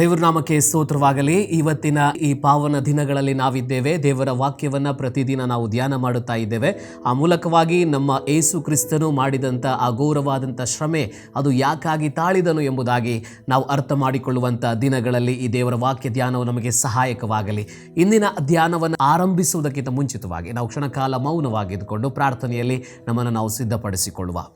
ದೇವರ ನಾಮಕ್ಕೆ ಸ್ತೋತ್ರವಾಗಲಿ. ಇವತ್ತಿನ ಈ ಪಾವನ ದಿನಗಳಲ್ಲಿ ನಾವಿದ್ದೇವೆ. ದೇವರ ವಾಕ್ಯವನ್ನ ಪ್ರತಿದಿನ ನಾವು ಧ್ಯಾನ ಮಾಡುತ್ತಾ ಇದ್ದೇವೆ. ಆ ಮೂಲಕವಾಗಿ ನಮ್ಮ ಏಸು ಕ್ರಿಸ್ತನು ಮಾಡಿದಂಥ ಆ ಶ್ರಮೆ, ಅದು ಯಾಕಾಗಿ ತಾಳಿದನು ಎಂಬುದಾಗಿ ನಾವು ಅರ್ಥ ಮಾಡಿಕೊಳ್ಳುವಂಥ ದಿನಗಳಲ್ಲಿ ಈ ದೇವರ ವಾಕ್ಯ ಧ್ಯಾನವು ನಮಗೆ ಸಹಾಯಕವಾಗಲಿ. ಇಂದಿನ ಧ್ಯಾನವನ್ನು ಆರಂಭಿಸುವುದಕ್ಕಿಂತ ಮುಂಚಿತವಾಗಿ ನಾವು ಕ್ಷಣಕಾಲ ಮೌನವಾಗಿದ್ದುಕೊಂಡು ಪ್ರಾರ್ಥನೆಯಲ್ಲಿ ನಮ್ಮನ್ನು ನಾವು ಸಿದ್ಧಪಡಿಸಿಕೊಳ್ಳುವ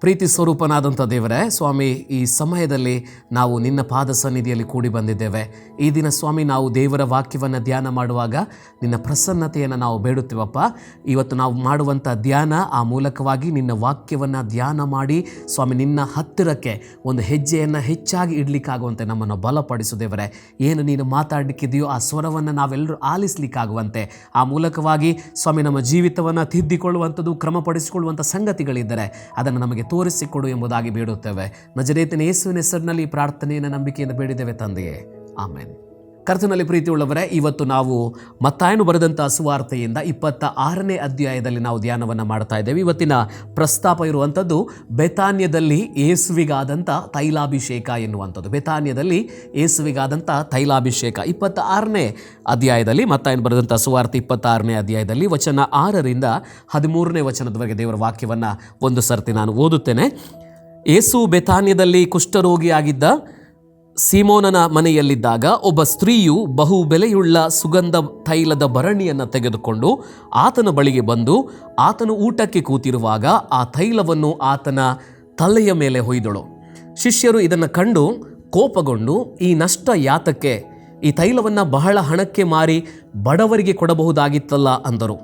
ಪ್ರೀತಿ ಸ್ವರೂಪನಾದಂಥ ದೇವರೇ, ಸ್ವಾಮಿ, ಈ ಸಮಯದಲ್ಲಿ ನಾವು ನಿನ್ನ ಪಾದ ಸನ್ನಿಧಿಯಲ್ಲಿ ಕೂಡಿ ಬಂದಿದ್ದೇವೆ. ಈ ದಿನ ಸ್ವಾಮಿ, ನಾವು ದೇವರ ವಾಕ್ಯವನ್ನು ಧ್ಯಾನ ಮಾಡುವಾಗ ನಿನ್ನ ಪ್ರಸನ್ನತೆಯನ್ನು ನಾವು ಬೇಡುತ್ತೇವಪ್ಪ. ಇವತ್ತು ನಾವು ಮಾಡುವಂಥ ಧ್ಯಾನ ಆ ಮೂಲಕವಾಗಿ ನಿನ್ನ ವಾಕ್ಯವನ್ನು ಧ್ಯಾನ ಮಾಡಿ ಸ್ವಾಮಿ, ನಿನ್ನ ಹತ್ತಿರಕ್ಕೆ ಒಂದು ಹೆಜ್ಜೆಯನ್ನು ಹೆಚ್ಚಾಗಿ ಇಡಲಿಕ್ಕಾಗುವಂತೆ ನಮ್ಮನ್ನು ಬಲಪಡಿಸು ದೇವರೇ. ಏನು ನೀನು ಮಾತಾಡಲಿಕ್ಕಿದೆಯೋ ಆ ಸ್ವರವನ್ನು ನಾವೆಲ್ಲರೂ ಆಲಿಸ್ಲಿಕ್ಕಾಗುವಂತೆ. ಆ ಮೂಲಕವಾಗಿ ಸ್ವಾಮಿ, ನಮ್ಮ ಜೀವಿತವನ್ನು ತಿದ್ದಿಕೊಳ್ಳುವಂಥದ್ದು, ಕ್ರಮಪಡಿಸಿಕೊಳ್ಳುವಂಥ ಸಂಗತಿಗಳಿದ್ದರೆ ಅದನ್ನು ನಮಗೆ ತೋರಿಸಿಕೊಡು ಎಂಬುದಾಗಿ ಬೇಡುತ್ತೇವೆ. ನಜರೇತನ ಯೇಸುವಿನ ಹೆಸರಿನಲ್ಲಿ ಪ್ರಾರ್ಥನೆಯನ್ನು ನಂಬಿಕೆಯನ್ನು ಬೇಡಿದ್ದೇವೆ ತಂದೆಯೇ. ಆಮೇನ್. ಕರ್ತನಲ್ಲಿ ಪ್ರೀತಿಯುಳ್ಳವರೇ, ಇವತ್ತು ನಾವು ಮತ್ತಾಯನು ಬರೆದಂಥ ಸುವಾರ್ತೆಯಿಂದ ಇಪ್ಪತ್ತ ಆರನೇ ಅಧ್ಯಾಯದಲ್ಲಿ ನಾವು ಧ್ಯಾನವನ್ನು ಮಾಡ್ತಾ ಇದ್ದೇವೆ. ಇವತ್ತಿನ ಪ್ರಸ್ತಾಪ ಇರುವಂಥದ್ದು, ಬೆತಾನ್ಯದಲ್ಲಿ ಏಸುವಿಗಾದಂಥ ತೈಲಾಭಿಷೇಕ ಎನ್ನುವಂಥದ್ದು. ಬೆತಾನ್ಯದಲ್ಲಿ ಏಸುವಿಗಾದಂಥ ತೈಲಾಭಿಷೇಕ. ಇಪ್ಪತ್ತ ಆರನೇ ಅಧ್ಯಾಯದಲ್ಲಿ ಮತ್ತಾಯನು ಬರೆದಂಥ ಸುವಾರ್ತೆ ಇಪ್ಪತ್ತಾರನೇ ಅಧ್ಯಾಯದಲ್ಲಿ ವಚನ ಆರರಿಂದ ಹದಿಮೂರನೇ ವಚನದವರೆಗೆ ದೇವರ ವಾಕ್ಯವನ್ನು ಒಂದು ಸರ್ತಿ ನಾನು ಓದುತ್ತೇನೆ. ಏಸು ಬೆತಾನ್ಯದಲ್ಲಿ ಕುಷ್ಠರೋಗಿಯಾಗಿದ್ದ ಸೀಮೋನನ ಮನೆಯಲ್ಲಿದ್ದಾಗ ಒಬ್ಬ ಸ್ತ್ರೀಯು ಬಹು ಬೆಲೆಯುಳ್ಳ ಸುಗಂಧ ತೈಲದ ಭರಣಿಯನ್ನು ತೆಗೆದುಕೊಂಡು ಆತನ ಬಳಿಗೆ ಬಂದು ಆತನು ಊಟಕ್ಕೆ ಕೂತಿರುವಾಗ ಆ ತೈಲವನ್ನು ಆತನ ತಲೆಯ ಮೇಲೆ ಹೊಯ್ದಳು. ಶಿಷ್ಯರು ಇದನ್ನು ಕಂಡು ಕೋಪಗೊಂಡು ಈ ನಷ್ಟ ಯಾತಕ್ಕೆ, ಈ ತೈಲವನ್ನು ಬಹಳ ಹಣಕ್ಕೆ ಮಾರಿ ಬಡವರಿಗೆ ಕೊಡಬಹುದಾಗಿತ್ತಲ್ಲ ಅಂದರು.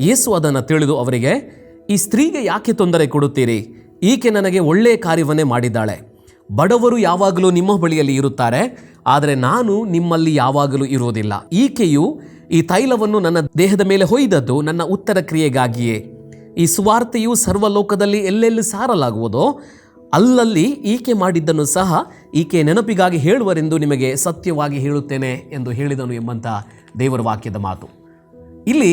ಯೇಸು ಅದನ್ನು ತಿಳಿದು ಅವರಿಗೆ, ಈ ಸ್ತ್ರೀಗೆ ಯಾಕೆ ತೊಂದರೆ ಕೊಡುತ್ತೀರಿ? ಈಕೆ ನನಗೆ ಒಳ್ಳೆಯ ಕಾರ್ಯವನ್ನೇ ಮಾಡಿದ್ದಾಳೆ. ಬಡವರು ಯಾವಾಗಲೂ ನಿಮ್ಮ ಬಳಿಯಲ್ಲಿ ಇರುತ್ತಾರೆ, ಆದರೆ ನಾನು ನಿಮ್ಮಲ್ಲಿ ಯಾವಾಗಲೂ ಇರುವುದಿಲ್ಲ. ಈಕೆಯು ಈ ತೈಲವನ್ನು ನನ್ನ ದೇಹದ ಮೇಲೆ ಹೊಯ್ದದ್ದು ನನ್ನ ಉತ್ತರ ಕ್ರಿಯೆಗಾಗಿಯೇ. ಈ ಸುವಾರ್ತೆಯು ಸರ್ವಲೋಕದಲ್ಲಿ ಎಲ್ಲೆಲ್ಲಿ ಸಾರಲಾಗುವುದೋ, ಅಲ್ಲಲ್ಲಿ ಈಕೆ ಮಾಡಿದ್ದನ್ನು ಸಹ ಈಕೆ ನೆನಪಿಗಾಗಿ ಹೇಳುವರೆಂದು ನಿಮಗೆ ಸತ್ಯವಾಗಿ ಹೇಳುತ್ತೇನೆ ಎಂದು ಹೇಳಿದನು ಎಂಬಂಥ ದೇವರ ವಾಕ್ಯದ ಮಾತು. ಇಲ್ಲಿ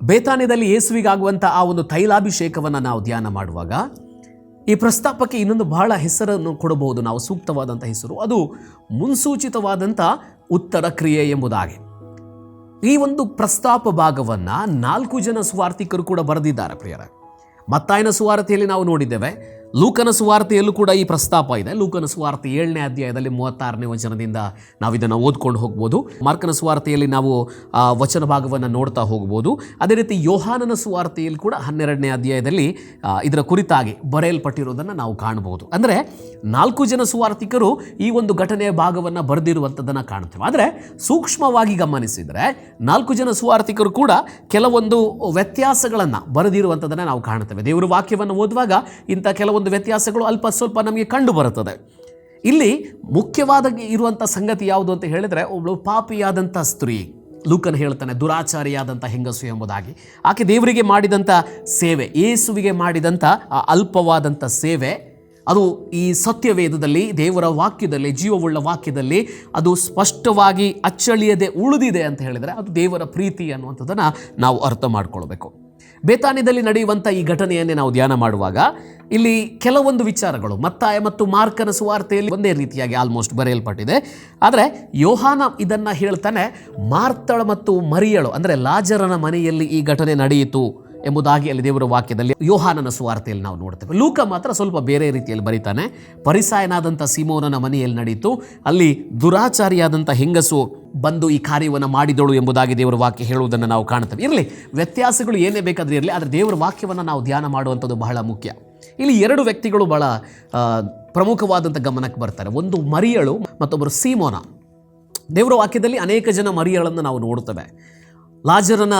ಬೇತಾನ್ಯದಲ್ಲಿ ಯೇಸುವಿಗಾಗುವಂಥ ಆ ಒಂದು ತೈಲಾಭಿಷೇಕವನ್ನು ನಾವು ಧ್ಯಾನ ಮಾಡುವಾಗ ಈ ಪ್ರಸ್ತಾಪಕ್ಕೆ ಇನ್ನೊಂದು ಬಹಳ ಹೆಸರನ್ನು ಕೊಡಬಹುದು. ನಾವು ಸೂಕ್ತವಾದಂಥ ಹೆಸರು. ಅದು ಮುನ್ಸೂಚಿತವಾದಂಥ ಉತ್ತರ ಕ್ರಿಯೆ ಎಂಬುದಾಗಿ. ಈ ಒಂದು ಪ್ರಸ್ತಾಪ ಭಾಗವನ್ನು ನಾಲ್ಕು ಜನ ಸ್ವಾರ್ಥಿಕರು ಕೂಡ ಬರೆದಿದ್ದಾರೆ ಪ್ರಿಯರ. ಮತ್ತಾಯನ ಸುವಾರ್ತೆಯಲ್ಲಿ ನಾವು ನೋಡಿದ್ದೇವೆ ಲೂಕನ ಸುವಾರ್ತೆಯಲ್ಲೂ ಕೂಡ ಈ ಪ್ರಸ್ತಾಪ ಇದೆ. ಲೂಕನ ಸುವಾರ್ತೆ ಏಳನೇ ಅಧ್ಯಾಯದಲ್ಲಿ ಮೂವತ್ತಾರನೇ ವಚನದಿಂದ ನಾವು ಇದನ್ನು ಓದ್ಕೊಂಡು ಹೋಗ್ಬೋದು. ಮಾರ್ಕನ ಸುವಾರ್ತೆಯಲ್ಲಿ ನಾವು ವಚನ ಭಾಗವನ್ನು ನೋಡ್ತಾ ಹೋಗ್ಬೋದು. ಅದೇ ರೀತಿ ಯೋಹಾನನ ಸುವಾರ್ತೆಯಲ್ಲಿ ಕೂಡ ಹನ್ನೆರಡನೇ ಅಧ್ಯಾಯದಲ್ಲಿ ಇದರ ಕುರಿತಾಗಿ ಬರೆಯಲ್ಪಟ್ಟಿರೋದನ್ನು ನಾವು ಕಾಣಬಹುದು. ಅಂದರೆ ನಾಲ್ಕು ಜನ ಸುವಾರ್ಥಿಕರು ಈ ಒಂದು ಘಟನೆಯ ಭಾಗವನ್ನು ಬರೆದಿರುವಂಥದ್ದನ್ನು ಕಾಣ್ತೇವೆ ಆದರೆ ಸೂಕ್ಷ್ಮವಾಗಿ ಗಮನಿಸಿದರೆ ನಾಲ್ಕು ಜನ ಸುವಾರ್ಥಿಕರು ಕೂಡ ಕೆಲವೊಂದು ವ್ಯತ್ಯಾಸಗಳನ್ನು ಬರೆದಿರುವಂಥದ್ದನ್ನು ನಾವು ಕಾಣ್ತೇವೆ ದೇವರ ವಾಕ್ಯವನ್ನು ಓದುವಾಗ ಇಂಥ ಕೆಲವೊಂದು ವ್ಯತ್ಯಾಸಗಳು ಅಲ್ಪ ಸ್ವಲ್ಪ ನಮಗೆ ಕಂಡು ಬರುತ್ತದೆ. ಇಲ್ಲಿ ಮುಖ್ಯವಾದ ಇರುವಂಥ ಸಂಗತಿ ಯಾವುದು ಅಂತ ಹೇಳಿದರೆ ಒಬ್ಬಳು ಪಾಪಿಯಾದಂಥ ಸ್ತ್ರೀ, ಲೂಕನ್ ಹೇಳ್ತಾನೆ ದುರಾಚಾರಿಯಾದಂಥ ಹೆಂಗಸು ಎಂಬುದಾಗಿ. ಆಕೆ ದೇವರಿಗೆ ಮಾಡಿದಂಥ ಸೇವೆ ಏಸುವಿಗೆ ಮಾಡಿದಂಥ ಆ ಅಲ್ಪವಾದಂಥ ಸೇವೆ, ಅದು ಈ ಸತ್ಯವೇದದಲ್ಲಿ, ದೇವರ ವಾಕ್ಯದಲ್ಲಿ, ಜೀವವುಳ್ಳ ವಾಕ್ಯದಲ್ಲಿ ಅದು ಸ್ಪಷ್ಟವಾಗಿ ಅಚ್ಚಳಿಯದೆ ಉಳಿದಿದೆ ಅಂತ ಹೇಳಿದರೆ, ಅದು ದೇವರ ಪ್ರೀತಿ ಅನ್ನುವಂಥದ್ದನ್ನು ನಾವು ಅರ್ಥ ಮಾಡ್ಕೊಳ್ಬೇಕು. ಬೇತಾನ್ಯದಲ್ಲಿ ನಡೆಯುವಂಥ ಈ ಘಟನೆಯನ್ನೇ ನಾವು ಧ್ಯಾನ ಮಾಡುವಾಗ ಇಲ್ಲಿ ಕೆಲವೊಂದು ವಿಚಾರಗಳು, ಮತ್ತಾಯ ಮತ್ತು ಮಾರ್ಕನ ಸುವಾರ್ತೆಯಲ್ಲಿ ಒಂದೇ ರೀತಿಯಾಗಿ ಆಲ್ಮೋಸ್ಟ್ ಬರೆಯಲ್ಪಟ್ಟಿದೆ. ಆದರೆ ಯೋಹಾನ ಇದನ್ನು ಹೇಳ್ತಾನೆ, ಮಾರ್ತಳ ಮತ್ತು ಮರಿಯಳು, ಅಂದರೆ ಲಾಜರನ ಮನೆಯಲ್ಲಿ ಈ ಘಟನೆ ನಡೆಯಿತು ಎಂಬುದಾಗಿ ಅಲ್ಲಿ ದೇವರ ವಾಕ್ಯದಲ್ಲಿ ಯೋಹಾನನ ಸುವಾರ್ತೆಯಲ್ಲಿ ನಾವು ನೋಡ್ತೇವೆ. ಲೂಕ ಮಾತ್ರ ಸ್ವಲ್ಪ ಬೇರೆ ರೀತಿಯಲ್ಲಿ ಬರೀತಾನೆ, ಪರಿಸಾಯನಾದಂಥ ಸಿಮೋನನ ಮನೆಯಲ್ಲಿ ನಡೆಯಿತು, ಅಲ್ಲಿ ದುರಾಚಾರಿಯಾದಂಥ ಹೆಂಗಸು ಬಂದು ಈ ಕಾರ್ಯವನ್ನು ಮಾಡಿದಳು ಎಂಬುದಾಗಿ ದೇವರ ವಾಕ್ಯ ಹೇಳುವುದನ್ನು ನಾವು ಕಾಣ್ತೇವೆ. ಇರಲಿ, ವ್ಯತ್ಯಾಸಗಳು ಏನೇ ಬೇಕಾದರೂ ಇರಲಿ, ಆದರೆ ದೇವರ ವಾಕ್ಯವನ್ನು ನಾವು ಧ್ಯಾನ ಮಾಡುವಂಥದ್ದು ಬಹಳ ಮುಖ್ಯ. ಇಲ್ಲಿ ಎರಡು ವ್ಯಕ್ತಿಗಳು ಬಹಳ ಪ್ರಮುಖವಾದಂಥ ಗಮನಕ್ಕೆ ಬರ್ತಾರೆ. ಒಂದು ಮರಿಯಳು ಮತ್ತೊಬ್ಬರು ಸೀಮೋನ. ದೇವರ ವಾಕ್ಯದಲ್ಲಿ ಅನೇಕ ಜನ ಮರಿಯಳನ್ನು ನಾವು ನೋಡುತ್ತೇವೆ. ಲಾಜರನ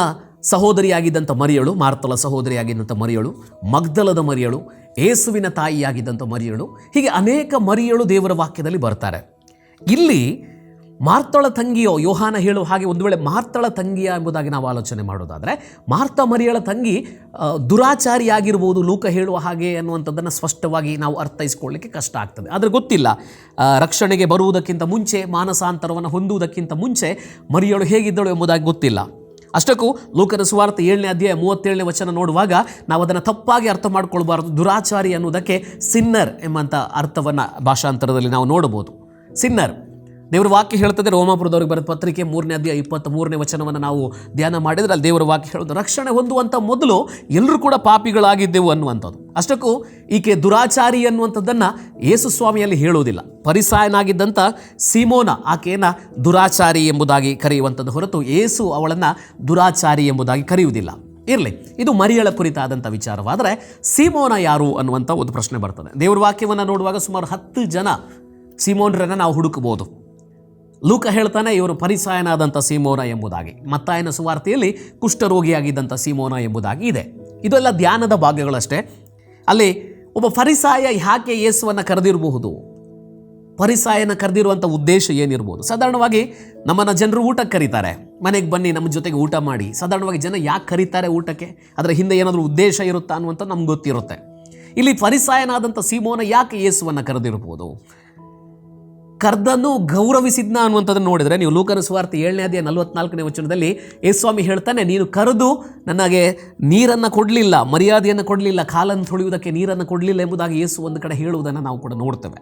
ಸಹೋದರಿಯಾಗಿದ್ದಂಥ ಮರಿಯಳು ಮಾರ್ತಲ ಸಹೋದರಿಯಾಗಿದ್ದಂಥ ಮರಿಯಳು, ಮಗ್ದಲದ ಮರಿಯಳು, ಏಸುವಿನ ತಾಯಿಯಾಗಿದ್ದಂಥ ಮರಿಯಳು, ಹೀಗೆ ಅನೇಕ ಮರಿಯಳು ದೇವರ ವಾಕ್ಯದಲ್ಲಿ ಬರ್ತಾರೆ. ಇಲ್ಲಿ ಮಾರ್ತಳ ತಂಗಿಯೋ, ಯೋಹಾನ ಹೇಳುವ ಹಾಗೆ ಒಂದು ವೇಳೆ ಮಾರ್ತಳ ತಂಗಿಯ ಎಂಬುದಾಗಿ ನಾವು ಆಲೋಚನೆ ಮಾಡೋದಾದರೆ, ಮಾರ್ತ ಮರಿಯಳ ತಂಗಿ ದುರಾಚಾರಿಯಾಗಿರ್ಬೋದು ಲೂಕ ಹೇಳುವ ಹಾಗೆ ಅನ್ನುವಂಥದ್ದನ್ನು ಸ್ಪಷ್ಟವಾಗಿ ನಾವು ಅರ್ಥೈಸ್ಕೊಳ್ಳಿಕ್ಕೆ ಕಷ್ಟ ಆಗ್ತದೆ. ಆದರೆ ಗೊತ್ತಿಲ್ಲ. ರಕ್ಷಣೆಗೆ ಬರುವುದಕ್ಕಿಂತ ಮುಂಚೆ, ಮಾನಸಾಂತರವನ್ನು ಹೊಂದುವುದಕ್ಕಿಂತ ಮುಂಚೆ ಮರಿಯಳು ಹೇಗಿದ್ದಳು ಎಂಬುದಾಗಿ ಗೊತ್ತಿಲ್ಲ. ಅಷ್ಟಕ್ಕೂ ಲೋಕದ ಸುವಾರ್ಥ ಏಳನೇ ಅಧ್ಯಾಯ ಮೂವತ್ತೇಳನೇ ವಚನ ನೋಡುವಾಗ ನಾವು ಅದನ್ನು ತಪ್ಪಾಗಿ ಅರ್ಥ ಮಾಡ್ಕೊಳ್ಬಾರ್ದು. ದುರಾಚಾರಿ ಅನ್ನುವುದಕ್ಕೆ ಸಿನ್ನರ್ ಎಂಬಂಥ ಅರ್ಥವನ್ನು ಭಾಷಾಂತರದಲ್ಲಿ ನಾವು ನೋಡಬಹುದು. ಸಿನ್ನರ್. ದೇವರ ವಾಕ್ಯ ಹೇಳ್ತದೆ, ರೋಮಾಪುರದವ್ರಿಗೆ ಬರೆದ ಪತ್ರಿಕೆ ಮೂರನೇ ಅಧ್ಯಾಯ ಇಪ್ಪತ್ತ್ ಮೂರನೇ ವಚನವನ್ನು ನಾವು ಧ್ಯಾನ ಮಾಡಿದರೆ ಅಲ್ಲಿ ದೇವರ ವಾಕ್ಯ ಹೇಳೋದು ರಕ್ಷಣೆ ಹೊಂದುವಂಥ ಮೊದಲು ಎಲ್ಲರೂ ಕೂಡ ಪಾಪಿಗಳಾಗಿದ್ದೆವು ಅನ್ನುವಂಥದ್ದು. ಅಷ್ಟಕ್ಕೂ ಈಕೆ ದುರಾಚಾರಿ ಅನ್ನುವಂಥದ್ದನ್ನು ಯೇಸು ಸ್ವಾಮಿಯಲ್ಲಿ ಹೇಳುವುದಿಲ್ಲ. ಪರಿಸಾಯನಾಗಿದ್ದಂಥ ಸಿಮೋನ ಆಕೆಯನ್ನು ದುರಾಚಾರಿ ಎಂಬುದಾಗಿ ಕರೆಯುವಂಥದ್ದು ಹೊರತು ಏಸು ಅವಳನ್ನು ದುರಾಚಾರಿ ಎಂಬುದಾಗಿ ಕರೆಯುವುದಿಲ್ಲ. ಇರಲಿ, ಇದು ಮರಿಯಳ ಕುರಿತಾದಂಥ ವಿಚಾರವಾದರೆ ಸಿಮೋನ ಯಾರು ಅನ್ನುವಂಥ ಒಂದು ಪ್ರಶ್ನೆ ಬರ್ತದೆ. ದೇವ್ರ ವಾಕ್ಯವನ್ನು ನೋಡುವಾಗ ಸುಮಾರು ಹತ್ತು ಜನ ಸಿಮೋನ್ರನ್ನು ನಾವು ಹುಡುಕಬಹುದು. ಲೂಕ ಹೇಳ್ತಾನೆ, ಇವರು ಪರಿಸಾಯನಾದಂಥ ಸೀಮೋನ ಎಂಬುದಾಗಿ. ಮತ್ತಾಯನ ಸುವಾರ್ತೆಯಲ್ಲಿ ಕುಷ್ಠರೋಗಿಯಾಗಿದ್ದಂಥ ಸೀಮೋನ ಎಂಬುದಾಗಿ ಇದೆ. ಇದೆಲ್ಲ ಧ್ಯಾನದ ಭಾಗಗಳಷ್ಟೇ ಅಲ್ಲಿ ಒಬ್ಬ ಫರಿಸಾಯ ಯಾಕೆ ಯೇಸುವನ್ನು ಕರೆದಿರಬಹುದು? ಪರಿಸಾಯನ ಕರೆದಿರುವಂಥ ಉದ್ದೇಶ ಏನಿರ್ಬೋದು? ಸಾಧಾರಣವಾಗಿ ನಮ್ಮನ್ನು ಜನರು ಊಟಕ್ಕೆ ಕರೀತಾರೆ. ಮನೆಗೆ ಬನ್ನಿ, ನಮ್ಮ ಜೊತೆಗೆ ಊಟ ಮಾಡಿ. ಸಾಧಾರಣವಾಗಿ ಜನ ಯಾಕೆ ಕರೀತಾರೆ ಊಟಕ್ಕೆ? ಅದರ ಹಿಂದೆ ಏನಾದರೂ ಉದ್ದೇಶ ಇರುತ್ತಾ ಅನ್ನುವಂಥ ನಮ್ಗೆ ಗೊತ್ತಿರುತ್ತೆ. ಇಲ್ಲಿ ಪರಿಸಾಯನಾದಂಥ ಸೀಮೋನ ಯಾಕೆ ಯೇಸುವನ್ನು ಕರೆದಿರ್ಬೋದು? ಕರ್ದನ್ನು ಗೌರವಿಸಿದ್ನ ಅನ್ನುವಂಥದ್ದನ್ನು ನೋಡಿದರೆ ನೀವು ಲೂಕನ ಸ್ವಾರ್ಥ ಏಳನೇ ಅದೇ ನಲವತ್ನಾಲ್ಕನೇ ವಚನದಲ್ಲಿ ಯೇಸ್ವಾಮಿ ಹೇಳ್ತಾನೆ, ನೀನು ಕರೆದು ನನಗೆ ನೀರನ್ನು ಕೊಡಲಿಲ್ಲ, ಮರ್ಯಾದೆಯನ್ನು ಕೊಡಲಿಲ್ಲ, ಕಾಲನ್ನು ತೊಳೆಯುವುದಕ್ಕೆ ನೀರನ್ನು ಕೊಡಲಿಲ್ಲ ಎಂಬುದಾಗಿ ಯೇಸು ಒಂದು ಕಡೆ ಹೇಳುವುದನ್ನು ನಾವು ಕೂಡ ನೋಡ್ತೇವೆ.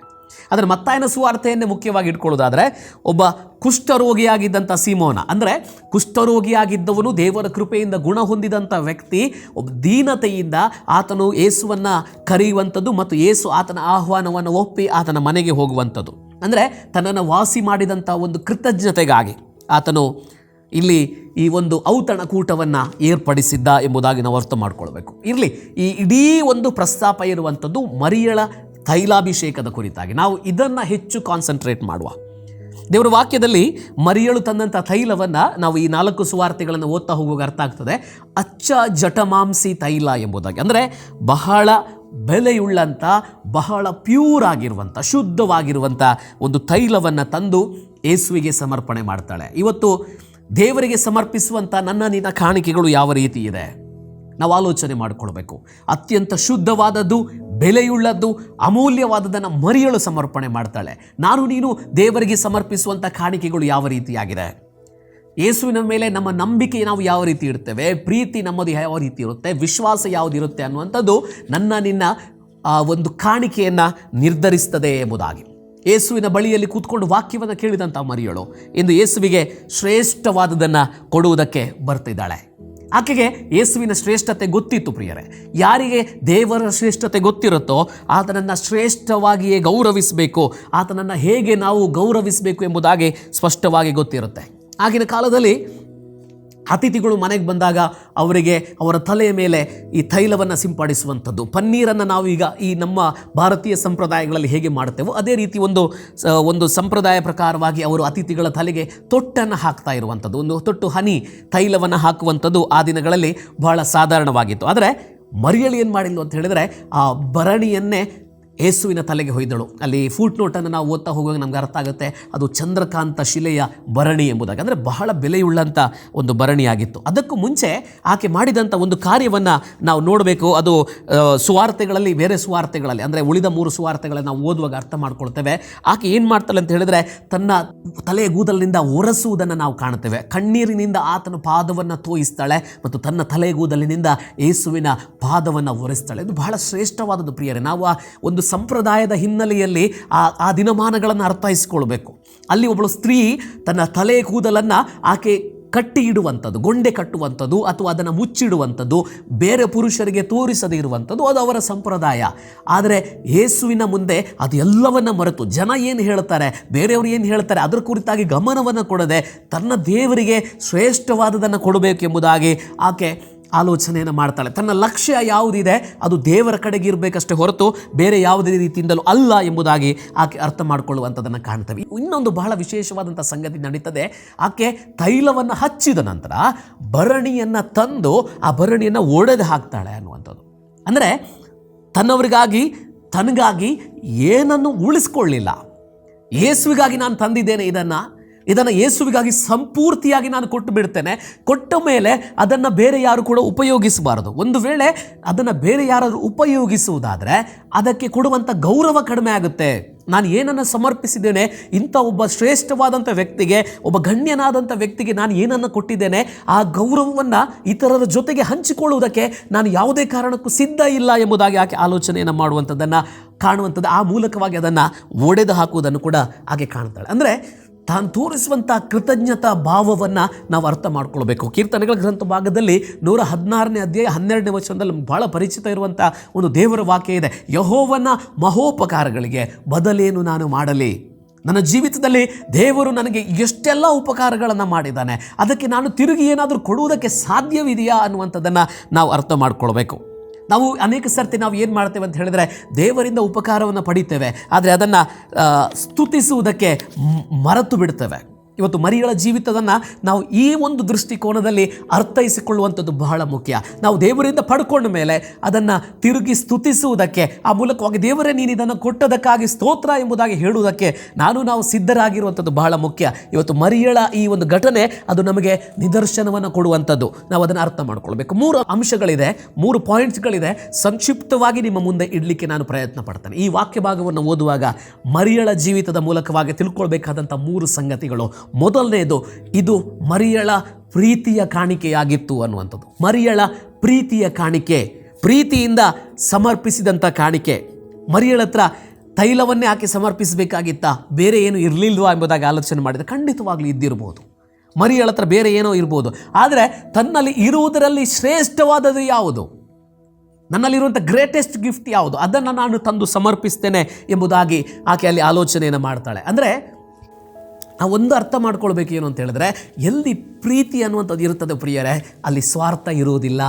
ಆದರೆ ಮತ್ತಾಯನ ಸುವಾರ್ತೆಯನ್ನೇ ಮುಖ್ಯವಾಗಿ ಇಟ್ಕೊಳ್ಳೋದಾದರೆ, ಒಬ್ಬ ಕುಷ್ಠರೋಗಿಯಾಗಿದ್ದಂಥ ಸೀಮೋನ, ಅಂದರೆ ಕುಷ್ಠರೋಗಿಯಾಗಿದ್ದವನು ದೇವರ ಕೃಪೆಯಿಂದ ಗುಣ ಹೊಂದಿದಂಥ ವ್ಯಕ್ತಿ, ಒಬ್ಬ ದೀನತೆಯಿಂದ ಆತನು ಏಸುವನ್ನು ಕರೆಯುವಂಥದ್ದು ಮತ್ತು ಏಸು ಆತನ ಆಹ್ವಾನವನ್ನು ಒಪ್ಪಿ ಆತನ ಮನೆಗೆ ಹೋಗುವಂಥದ್ದು. ಅಂದರೆ ತನ್ನನ್ನು ವಾಸಿ ಮಾಡಿದಂಥ ಒಂದು ಕೃತಜ್ಞತೆಗಾಗಿ ಆತನು ಇಲ್ಲಿ ಈ ಒಂದು ಔತಣಕೂಟವನ್ನು ಏರ್ಪಡಿಸಿದ್ದ ಎಂಬುದಾಗಿ ನಾವು ಅರ್ಥ ಮಾಡಿಕೊಳ್ಬೇಕು. ಇರಲಿ, ಈ ಇಡೀ ಒಂದು ಪ್ರಸ್ತಾಪ ಇರುವಂಥದ್ದು ಮರಿಯಳ ತೈಲಾಭಿಷೇಕದ ಕುರಿತಾಗಿ. ನಾವು ಇದನ್ನು ಹೆಚ್ಚು ಕಾನ್ಸಂಟ್ರೇಟ್ ಮಾಡುವ. ದೇವರ ವಾಕ್ಯದಲ್ಲಿ ಮರಿಯಳು ತಂದಂಥ ತೈಲವನ್ನು ನಾವು ಈ ನಾಲ್ಕು ಸುವಾರ್ತೆಗಳನ್ನು ಓದ್ತಾ ಹೋಗುವಾಗ ಅರ್ಥ ಆಗ್ತದೆ. ಅಚ್ಚ ಜಟಮಾಂಸಿ ತೈಲ ಎಂಬುದಾಗಿ. ಅಂದರೆ ಬಹಳ ಬೆಲೆಯುಳ್ಳಂಥ, ಬಹಳ ಪ್ಯೂರ್ ಆಗಿರುವಂಥ, ಶುದ್ಧವಾಗಿರುವಂಥ ಒಂದು ತೈಲವನ್ನು ತಂದು ಯೇಸುವಿಗೆ ಸಮರ್ಪಣೆ ಮಾಡ್ತಾಳೆ. ಇವತ್ತು ದೇವರಿಗೆ ಸಮರ್ಪಿಸುವಂಥ ನನ್ನ ನಿನ್ನ ಕಾಣಿಕೆಗಳು ಯಾವ ರೀತಿ ಇದೆ? ನಾವು ಆಲೋಚನೆ ಮಾಡಿಕೊಳ್ಬೇಕು. ಅತ್ಯಂತ ಶುದ್ಧವಾದದ್ದು, ಬೆಲೆಯುಳ್ಳದ್ದು ಅಮೂಲ್ಯವಾದದನ್ನು ಮರಿಯಳು ಸಮರ್ಪಣೆ ಮಾಡ್ತಾಳೆ. ನಾನು ನೀನು ದೇವರಿಗೆ ಸಮರ್ಪಿಸುವಂಥ ಕಾಣಿಕೆಗಳು ಯಾವ ರೀತಿಯಾಗಿದೆ? ಯೇಸುವಿನ ಮೇಲೆ ನಮ್ಮ ನಂಬಿಕೆ ನಾವು ಯಾವ ರೀತಿ ಇಡ್ತೇವೆ ಪ್ರೀತಿ ನಮ್ಮದು ಯಾವ ರೀತಿ ಇರುತ್ತೆ? ವಿಶ್ವಾಸ ಯಾವುದಿರುತ್ತೆ ಅನ್ನುವಂಥದ್ದು ನನ್ನ ನಿನ್ನ ಒಂದು ಕಾಣಿಕೆಯನ್ನು ನಿರ್ಧರಿಸ್ತದೆ ಎಂಬುದಾಗಿ. ಯೇಸುವಿನ ಬಳಿಯಲ್ಲಿ ಕೂತ್ಕೊಂಡು ವಾಕ್ಯವನ್ನು ಕೇಳಿದಂಥ ಮರಿಯಳು, ಇಂದು ಯೇಸುವಿಗೆ ಶ್ರೇಷ್ಠವಾದದನ್ನು ಕೊಡುವುದಕ್ಕೆ ಬರ್ತಿದ್ದಾಳೆ. ಆಕೆಗೆ ಯೇಸುವಿನ ಶ್ರೇಷ್ಠತೆ ಗೊತ್ತಿತ್ತು ಪ್ರಿಯರೇ. ಯಾರಿಗೆ ದೇವರ ಶ್ರೇಷ್ಠತೆ ಗೊತ್ತಿರುತ್ತೋ ಆತನನ್ನು ಶ್ರೇಷ್ಠವಾಗಿಯೇ ಗೌರವಿಸಬೇಕು. ಆತನನ್ನು ಹೇಗೆ ನಾವು ಗೌರವಿಸಬೇಕು ಎಂಬುದಾಗಿ ಸ್ಪಷ್ಟವಾಗಿ ಗೊತ್ತಿರುತ್ತೆ. ಆಗಿನ ಕಾಲದಲ್ಲಿ ಅತಿಥಿಗಳು ಮನೆಗೆ ಬಂದಾಗ ಅವರಿಗೆ ಅವರ ತಲೆಯ ಮೇಲೆ ಈ ತೈಲವನ್ನು ಸಿಂಪಡಿಸುವಂಥದ್ದು. ಪನ್ನೀರನ್ನು ನಾವು ಈಗ ಈ ನಮ್ಮ ಭಾರತೀಯ ಸಂಪ್ರದಾಯಗಳಲ್ಲಿ ಹೇಗೆ ಮಾಡ್ತೇವೋ ಅದೇ ರೀತಿ ಒಂದು ಒಂದು ಸಂಪ್ರದಾಯ ಪ್ರಕಾರವಾಗಿ ಅವರು ಅತಿಥಿಗಳ ತಲೆಗೆ ತೊಟ್ಟನ್ನು ಹಾಕ್ತಾ ಇರುವಂಥದ್ದು. ಒಂದು ತೊಟ್ಟು ಹನಿ ತೈಲವನ್ನು ಹಾಕುವಂಥದ್ದು ಆ ದಿನಗಳಲ್ಲಿ ಬಹಳ ಸಾಧಾರಣವಾಗಿತ್ತು. ಆದರೆ ಮರಿಯಳಿ ಏನು ಮಾಡಿಲ್ಲ ಅಂತ ಹೇಳಿದರೆ ಆ ಭರಣಿಯನ್ನೇ ಯೇಸುವಿನ ತಲೆಗೆ ಹೊಯ್ದಳು. ಅಲ್ಲಿ ಫೂಟ್ ನೋಟನ್ನು ನಾವು ಓದ್ತಾ ಹೋಗುವಾಗ ನಮ್ಗೆ ಅರ್ಥ ಆಗುತ್ತೆ, ಅದು ಚಂದ್ರಕಾಂತ ಶಿಲೆಯ ಭರಣಿ ಎಂಬುದಾಗಿ. ಅಂದರೆ ಬಹಳ ಬೆಲೆಯುಳ್ಳಂಥ ಒಂದು ಭರಣಿಯಾಗಿತ್ತು. ಅದಕ್ಕೂ ಮುಂಚೆ ಆಕೆ ಮಾಡಿದಂಥ ಒಂದು ಕಾರ್ಯವನ್ನು ನಾವು ನೋಡಬೇಕು. ಅದು ಸುವಾರ್ತೆಗಳಲ್ಲಿ, ಬೇರೆ ಸುವಾರ್ತೆಗಳಲ್ಲಿ, ಅಂದರೆ ಉಳಿದ ಮೂರು ಸುವಾರ್ತೆಗಳನ್ನು ನಾವು ಓದುವಾಗ ಅರ್ಥ ಮಾಡ್ಕೊಳ್ತೇವೆ. ಆಕೆ ಏನು ಮಾಡ್ತಾಳೆ ಅಂತ ಹೇಳಿದರೆ, ತನ್ನ ತಲೆಯ ಕೂದಲಿನಿಂದ ಒರೆಸುವುದನ್ನು ನಾವು ಕಾಣ್ತೇವೆ ಕಣ್ಣೀರಿನಿಂದ ಆತನ ಪಾದವನ್ನು ತೋಯಿಸ್ತಾಳೆ ಮತ್ತು ತನ್ನ ತಲೆಗೂದಲಿನಿಂದ ಯೇಸುವಿನ ಪಾದವನ್ನು ಒರೆಸ್ತಾಳೆ. ಇದು ಬಹಳ ಶ್ರೇಷ್ಠವಾದದ್ದು ಪ್ರಿಯರೇ. ನಾವು ಒಂದು ಸಂಪ್ರದಾಯದ ಹಿನ್ನೆಲೆಯಲ್ಲಿ ಆ ಆ ದಿನಮಾನಗಳನ್ನು ಅರ್ಥೈಸಿಕೊಳ್ಬೇಕು. ಅಲ್ಲಿ ಒಬ್ಬಳು ಸ್ತ್ರೀ ತನ್ನ ತಲೆ ಕೂದಲನ್ನು ಆಕೆ ಕಟ್ಟಿ ಇಡುವಂಥದ್ದು, ಗೊಂಡೆ ಕಟ್ಟುವಂಥದ್ದು ಅಥವಾ ಅದನ್ನು ಮುಚ್ಚಿಡುವಂಥದ್ದು, ಬೇರೆ ಪುರುಷರಿಗೆ ತೋರಿಸದೇ ಇರುವಂಥದ್ದು, ಅದು ಅವರ ಸಂಪ್ರದಾಯ. ಆದರೆ ಯೇಸುವಿನ ಮುಂದೆ ಅದು ಎಲ್ಲವನ್ನ ಮರೆತು ಜನ ಏನು ಹೇಳ್ತಾರೆ, ಬೇರೆಯವರು ಏನು ಹೇಳ್ತಾರೆ, ಅದರ ಕುರಿತಾಗಿ ಗಮನವನ್ನು ಕೊಡದೆ ತನ್ನ ದೇವರಿಗೆ ಶ್ರೇಷ್ಠವಾದದನ್ನು ಕೊಡಬೇಕು ಎಂಬುದಾಗಿ ಆಕೆ ಆಲೋಚನೆಯನ್ನು ಮಾಡ್ತಾಳೆ. ತನ್ನ ಲಕ್ಷ್ಯ ಯಾವುದಿದೆ, ಅದು ದೇವರ ಕಡೆಗೆ ಇರಬೇಕಷ್ಟೇ ಹೊರತು ಬೇರೆ ಯಾವುದೇ ರೀತಿಯಿಂದಲೂ ಅಲ್ಲ ಎಂಬುದಾಗಿ ಆಕೆ ಅರ್ಥ ಮಾಡಿಕೊಳ್ಳುವಂಥದ್ದನ್ನು ಕಾಣ್ತೇವೆ. ಇನ್ನೊಂದು ಬಹಳ ವಿಶೇಷವಾದಂಥ ಸಂಗತಿ ನಡೀತದೆ. ಆಕೆ ತೈಲವನ್ನು ಹಚ್ಚಿದ ನಂತರ ಭರಣಿಯನ್ನು ತಂದು ಆ ಭರಣಿಯನ್ನು ಒಡೆದು ಹಾಕ್ತಾಳೆ ಅನ್ನುವಂಥದ್ದು. ಅಂದರೆ ತನ್ನವರಿಗಾಗಿ, ತನಗಾಗಿ ಏನನ್ನು ಉಳಿಸ್ಕೊಳ್ಳಿಲ್ಲ. ಯೇಸುವಿಗಾಗಿ ನಾನು ತಂದಿದ್ದೇನೆ ಇದನ್ನು. ಇದನ್ನು ಯೇಸುವಿಗಾಗಿ ಸಂಪೂರ್ತಿಯಾಗಿ ನಾನು ಕೊಟ್ಟು ಬಿಡ್ತೇನೆ. ಕೊಟ್ಟ ಮೇಲೆ ಅದನ್ನು ಬೇರೆ ಯಾರು ಕೂಡ ಉಪಯೋಗಿಸಬಾರದು. ಒಂದು ವೇಳೆ ಅದನ್ನು ಬೇರೆ ಯಾರಾದರೂ ಉಪಯೋಗಿಸುವುದಾದರೆ ಅದಕ್ಕೆ ಕೊಡುವಂಥ ಗೌರವ ಕಡಿಮೆ ಆಗುತ್ತೆ. ನಾನು ಏನನ್ನು ಸಮರ್ಪಿಸಿದ್ದೇನೆ, ಇಂಥ ಒಬ್ಬ ಶ್ರೇಷ್ಠವಾದಂಥ ವ್ಯಕ್ತಿಗೆ, ಒಬ್ಬ ಗಣ್ಯನಾದಂಥ ವ್ಯಕ್ತಿಗೆ ನಾನು ಏನನ್ನು ಕೊಟ್ಟಿದ್ದೇನೆ, ಆ ಗೌರವವನ್ನು ಇತರರ ಜೊತೆಗೆ ಹಂಚಿಕೊಳ್ಳುವುದಕ್ಕೆ ನಾನು ಯಾವುದೇ ಕಾರಣಕ್ಕೂ ಸಿದ್ಧ ಇಲ್ಲ ಎಂಬುದಾಗಿ ಆಕೆ ಆಲೋಚನೆಯನ್ನು ಮಾಡುವಂಥದ್ದನ್ನು, ಕಾಣುವಂಥದ್ದು ಆ ಮೂಲಕವಾಗಿ ಅದನ್ನು ಒಡೆದು ಹಾಕುವುದನ್ನು ಕೂಡ ಹಾಗೆ ಕಾಣ್ತಾಳೆ. ಅಂದರೆ ತಾನು ತೋರಿಸುವಂಥ ಕೃತಜ್ಞತಾ ಭಾವವನ್ನು ನಾವು ಅರ್ಥ ಮಾಡ್ಕೊಳ್ಬೇಕು. ಕೀರ್ತನೆಗಳ ಗ್ರಂಥ ಭಾಗದಲ್ಲಿ ನೂರ ಹದಿನಾರನೇ ಅಧ್ಯಾಯ ಹನ್ನೆರಡನೇ ವಚನದಲ್ಲಿ ಭಾಳ ಪರಿಚಿತ ಇರುವಂಥ ಒಂದು ದೇವರ ವಾಕ್ಯ ಇದೆ. ಯಹೋವನ ಮಹೋಪಕಾರಗಳಿಗೆ ಬದಲೇನು ನಾನು ಮಾಡಲಿ? ನನ್ನ ಜೀವಿತದಲ್ಲಿ ದೇವರು ನನಗೆ ಎಷ್ಟೆಲ್ಲ ಉಪಕಾರಗಳನ್ನು ಮಾಡಿದ್ದಾನೆ, ಅದಕ್ಕೆ ನಾನು ತಿರುಗಿ ಏನಾದರೂ ಕೊಡುವುದಕ್ಕೆ ಸಾಧ್ಯವಿದೆಯಾ ಅನ್ನುವಂಥದ್ದನ್ನು ನಾವು ಅರ್ಥ ಮಾಡ್ಕೊಳ್ಬೇಕು. ನಾವು ಅನೇಕ ಸರ್ತಿ ನಾವು ಏನು ಮಾಡ್ತೇವೆ ಅಂತ ಹೇಳಿದರೆ ದೇವರಿಂದ ಉಪಕಾರವನ್ನು ಪಡಿತೇವೆ. ಆದರೆ ಅದನ್ನು ಸ್ತುತಿಸುವುದಕ್ಕೆ ಮರೆತು ಬಿಡ್ತೇವೆ. ಇವತ್ತು ಮರಿಗಳ ಜೀವಿತವನ್ನು ನಾವು ಈ ಒಂದು ದೃಷ್ಟಿಕೋನದಲ್ಲಿ ಅರ್ಥೈಸಿಕೊಳ್ಳುವಂಥದ್ದು ಬಹಳ ಮುಖ್ಯ. ನಾವು ದೇವರಿಂದ ಪಡ್ಕೊಂಡ ಮೇಲೆ ಅದನ್ನು ತಿರುಗಿ ಸ್ತುತಿಸುವುದಕ್ಕೆ, ಆ ಮೂಲಕವಾಗಿ ದೇವರೇ ನೀನು ಇದನ್ನು ಕೊಟ್ಟದಕ್ಕಾಗಿ ಸ್ತೋತ್ರ ಎಂಬುದಾಗಿ ಹೇಳುವುದಕ್ಕೆ ನಾನು ನಾವು ಸಿದ್ಧರಾಗಿರುವಂಥದ್ದು ಬಹಳ ಮುಖ್ಯ. ಇವತ್ತು ಮರಿಯಳ ಈ ಒಂದು ಘಟನೆ ಅದು ನಮಗೆ ನಿದರ್ಶನವನ್ನು ಕೊಡುವಂಥದ್ದು. ನಾವು ಅದನ್ನು ಅರ್ಥ ಮಾಡ್ಕೊಳ್ಬೇಕು. ಮೂರು ಅಂಶಗಳಿದೆ, ಮೂರು ಪಾಯಿಂಟ್ಸ್ಗಳಿದೆ. ಸಂಕ್ಷಿಪ್ತವಾಗಿ ನಿಮ್ಮ ಮುಂದೆ ಇಡಲಿಕ್ಕೆ ನಾನು ಪ್ರಯತ್ನ ಪಡ್ತೇನೆ. ಈ ವಾಕ್ಯ ಭಾಗವನ್ನು ಓದುವಾಗ ಮರಿಯಳ ಜೀವಿತದ ಮೂಲಕವಾಗಿ ತಿಳ್ಕೊಳ್ಬೇಕಾದಂಥ ಮೂರು ಸಂಗತಿಗಳು. ಮೊದಲನೆಯದು ಇದು ಮರಿಯಳ ಪ್ರೀತಿಯ ಕಾಣಿಕೆಯಾಗಿತ್ತು ಅನ್ನುವಂಥದ್ದು. ಮರಿಯಳ ಪ್ರೀತಿಯ ಕಾಣಿಕೆ, ಪ್ರೀತಿಯಿಂದ ಸಮರ್ಪಿಸಿದಂಥ ಕಾಣಿಕೆ. ಮರಿಯಳ ಹತ್ರ ತೈಲವನ್ನೇ ಹಾಕಿ ಸಮರ್ಪಿಸಬೇಕಾಗಿತ್ತಾ, ಬೇರೆ ಏನು ಇರಲಿಲ್ವಾ ಎಂಬುದಾಗಿ ಆಲೋಚನೆ ಮಾಡಿದರೆ ಖಂಡಿತವಾಗ್ಲೂ ಇದ್ದಿರ್ಬೋದು. ಮರಿಯಳ ಹತ್ರ ಬೇರೆ ಏನೋ ಇರ್ಬೋದು. ಆದರೆ ತನ್ನಲ್ಲಿ ಇರುವುದರಲ್ಲಿ ಶ್ರೇಷ್ಠವಾದದ್ದು ಯಾವುದು? ನನ್ನಲ್ಲಿರುವಂಥ ಗ್ರೇಟೆಸ್ಟ್ ಗಿಫ್ಟ್ ಯಾವುದು? ಅದನ್ನು ನಾನು ತಂದು ಸಮರ್ಪಿಸ್ತೇನೆ ಎಂಬುದಾಗಿ ಆಕೆ ಅಲ್ಲಿ ಆಲೋಚನೆಯನ್ನು ಮಾಡ್ತಾಳೆ. ಅಂದರೆ ನಾವು ಒಂದು ಅರ್ಥ ಮಾಡ್ಕೊಳ್ಬೇಕು ಏನು ಅಂತ ಹೇಳಿದ್ರೆ, ಎಲ್ಲಿ ಪ್ರೀತಿ ಅನ್ನುವಂಥದ್ದು ಇರುತ್ತದೆ ಪ್ರಿಯರೇ, ಅಲ್ಲಿ ಸ್ವಾರ್ಥ ಇರುವುದಿಲ್ಲ.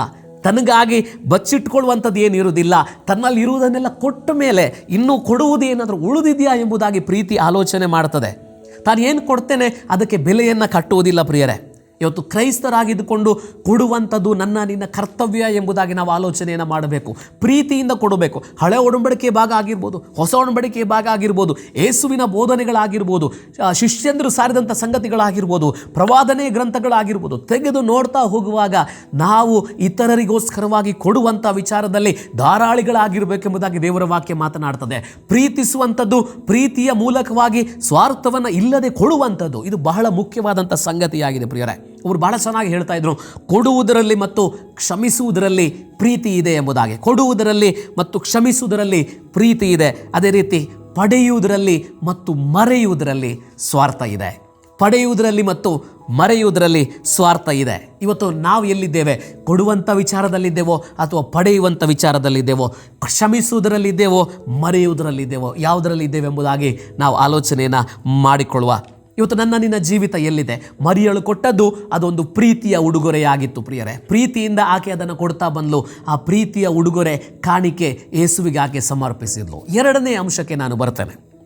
ತನಗಾಗಿ ಬಚ್ಚಿಟ್ಕೊಳ್ಳುವಂಥದ್ದು ಏನು ಇರುವುದಿಲ್ಲ. ತನ್ನಲ್ಲಿ ಇರುವುದನ್ನೆಲ್ಲ ಕೊಟ್ಟ ಮೇಲೆ ಇನ್ನೂ ಕೊಡುವುದು ಏನಾದರೂ ಉಳಿದಿದೆಯಾ ಎಂಬುದಾಗಿ ಪ್ರೀತಿ ಆಲೋಚನೆ ಮಾಡ್ತದೆ. ತಾನು ಏನು ಕೊಡ್ತೇನೆ, ಅದಕ್ಕೆ ಬೆಲೆಯನ್ನು ಕಟ್ಟುವುದಿಲ್ಲ ಪ್ರಿಯರೇ. ಇವತ್ತು ಕ್ರೈಸ್ತರಾಗಿದ್ದುಕೊಂಡು ಕೊಡುವಂಥದ್ದು ನನ್ನ, ನಿನ್ನ ಕರ್ತವ್ಯ ಎಂಬುದಾಗಿ ನಾವು ಆಲೋಚನೆಯನ್ನು ಮಾಡಬೇಕು. ಪ್ರೀತಿಯಿಂದ ಕೊಡಬೇಕು. ಹಳೆ ಒಡಂಬಡಿಕೆ ಭಾಗ ಆಗಿರ್ಬೋದು, ಹೊಸ ಒಡಂಬಡಿಕೆ ಭಾಗ ಆಗಿರ್ಬೋದು, ಏಸುವಿನ ಬೋಧನೆಗಳಾಗಿರ್ಬೋದು ಶಿಷ್ಯಂದರು ಸಾರಿದಂಥ ಸಂಗತಿಗಳಾಗಿರ್ಬೋದು, ಪ್ರವಾದನೆ ಗ್ರಂಥಗಳಾಗಿರ್ಬೋದು, ತೆಗೆದು ನೋಡ್ತಾ ಹೋಗುವಾಗ ನಾವು ಇತರರಿಗೋಸ್ಕರವಾಗಿ ಕೊಡುವಂಥ ವಿಚಾರದಲ್ಲಿ ಧಾರಾಳಿಗಳಾಗಿರಬೇಕೆಂಬುದಾಗಿ ದೇವರ ವಾಕ್ಯ ಮಾತನಾಡ್ತದೆ. ಪ್ರೀತಿಸುವಂಥದ್ದು ಪ್ರೀತಿಯ ಮೂಲಕವಾಗಿ ಸ್ವಾರ್ಥವನ್ನು ಇಲ್ಲದೆ ಕೊಡುವಂಥದ್ದು. ಇದು ಬಹಳ ಮುಖ್ಯವಾದಂಥ ಸಂಗತಿಯಾಗಿದೆ ಪ್ರಿಯರೇ. ಅವರು ಭಾಳ ಚೆನ್ನಾಗಿ ಹೇಳ್ತಾ ಇದ್ರು. ಕೊಡುವುದರಲ್ಲಿ ಮತ್ತು ಕ್ಷಮಿಸುವುದರಲ್ಲಿ ಪ್ರೀತಿ ಇದೆ ಎಂಬುದಾಗಿ. ಕೊಡುವುದರಲ್ಲಿ ಮತ್ತು ಕ್ಷಮಿಸುವುದರಲ್ಲಿ ಪ್ರೀತಿ ಇದೆ. ಅದೇ ರೀತಿ ಪಡೆಯುವುದರಲ್ಲಿ ಮತ್ತು ಮರೆಯುವುದರಲ್ಲಿ ಸ್ವಾರ್ಥ ಇದೆ. ಪಡೆಯುವುದರಲ್ಲಿ ಮತ್ತು ಮರೆಯುವುದರಲ್ಲಿ ಸ್ವಾರ್ಥ ಇದೆ. ಇವತ್ತು ನಾವು ಎಲ್ಲಿದ್ದೇವೆ? ಕೊಡುವಂಥ ವಿಚಾರದಲ್ಲಿದ್ದೇವೋ ಅಥವಾ ಪಡೆಯುವಂಥ ವಿಚಾರದಲ್ಲಿದ್ದೇವೋ? ಕ್ಷಮಿಸುವುದರಲ್ಲಿದ್ದೇವೋ, ಮರೆಯುವುದರಲ್ಲಿದ್ದೇವೋ? ಯಾವುದರಲ್ಲಿದ್ದೇವೆ ಎಂಬುದಾಗಿ ನಾವು ಆಲೋಚನೆಯನ್ನು ಮಾಡಿಕೊಳ್ಳುವ ಇವತ್ತು ನನ್ನ ನಿನ್ನ ಜೀವಿತ ಎಲ್ಲಿದೆ? ಮರಿಯಳು ಕೊಟ್ಟದ್ದು ಅದೊಂದು ಪ್ರೀತಿಯ ಉಡುಗೊರೆಯಾಗಿತ್ತು ಪ್ರಿಯರೇ. ಪ್ರೀತಿಯಿಂದ ಆಕೆ ಅದನ್ನು ಕೊಡ್ತಾ ಬಂದಳು ಆ ಪ್ರೀತಿಯ ಉಡುಗೊರೆ ಕಾಣಿಕೆ ಯೇಸುವಿಗೆ ಆಕೆ ಸಮರ್ಪಿಸಿದ್ಲು. ಎರಡನೇ ಅಂಶಕ್ಕೆ ನಾನು ಬರ್ತೇನೆ.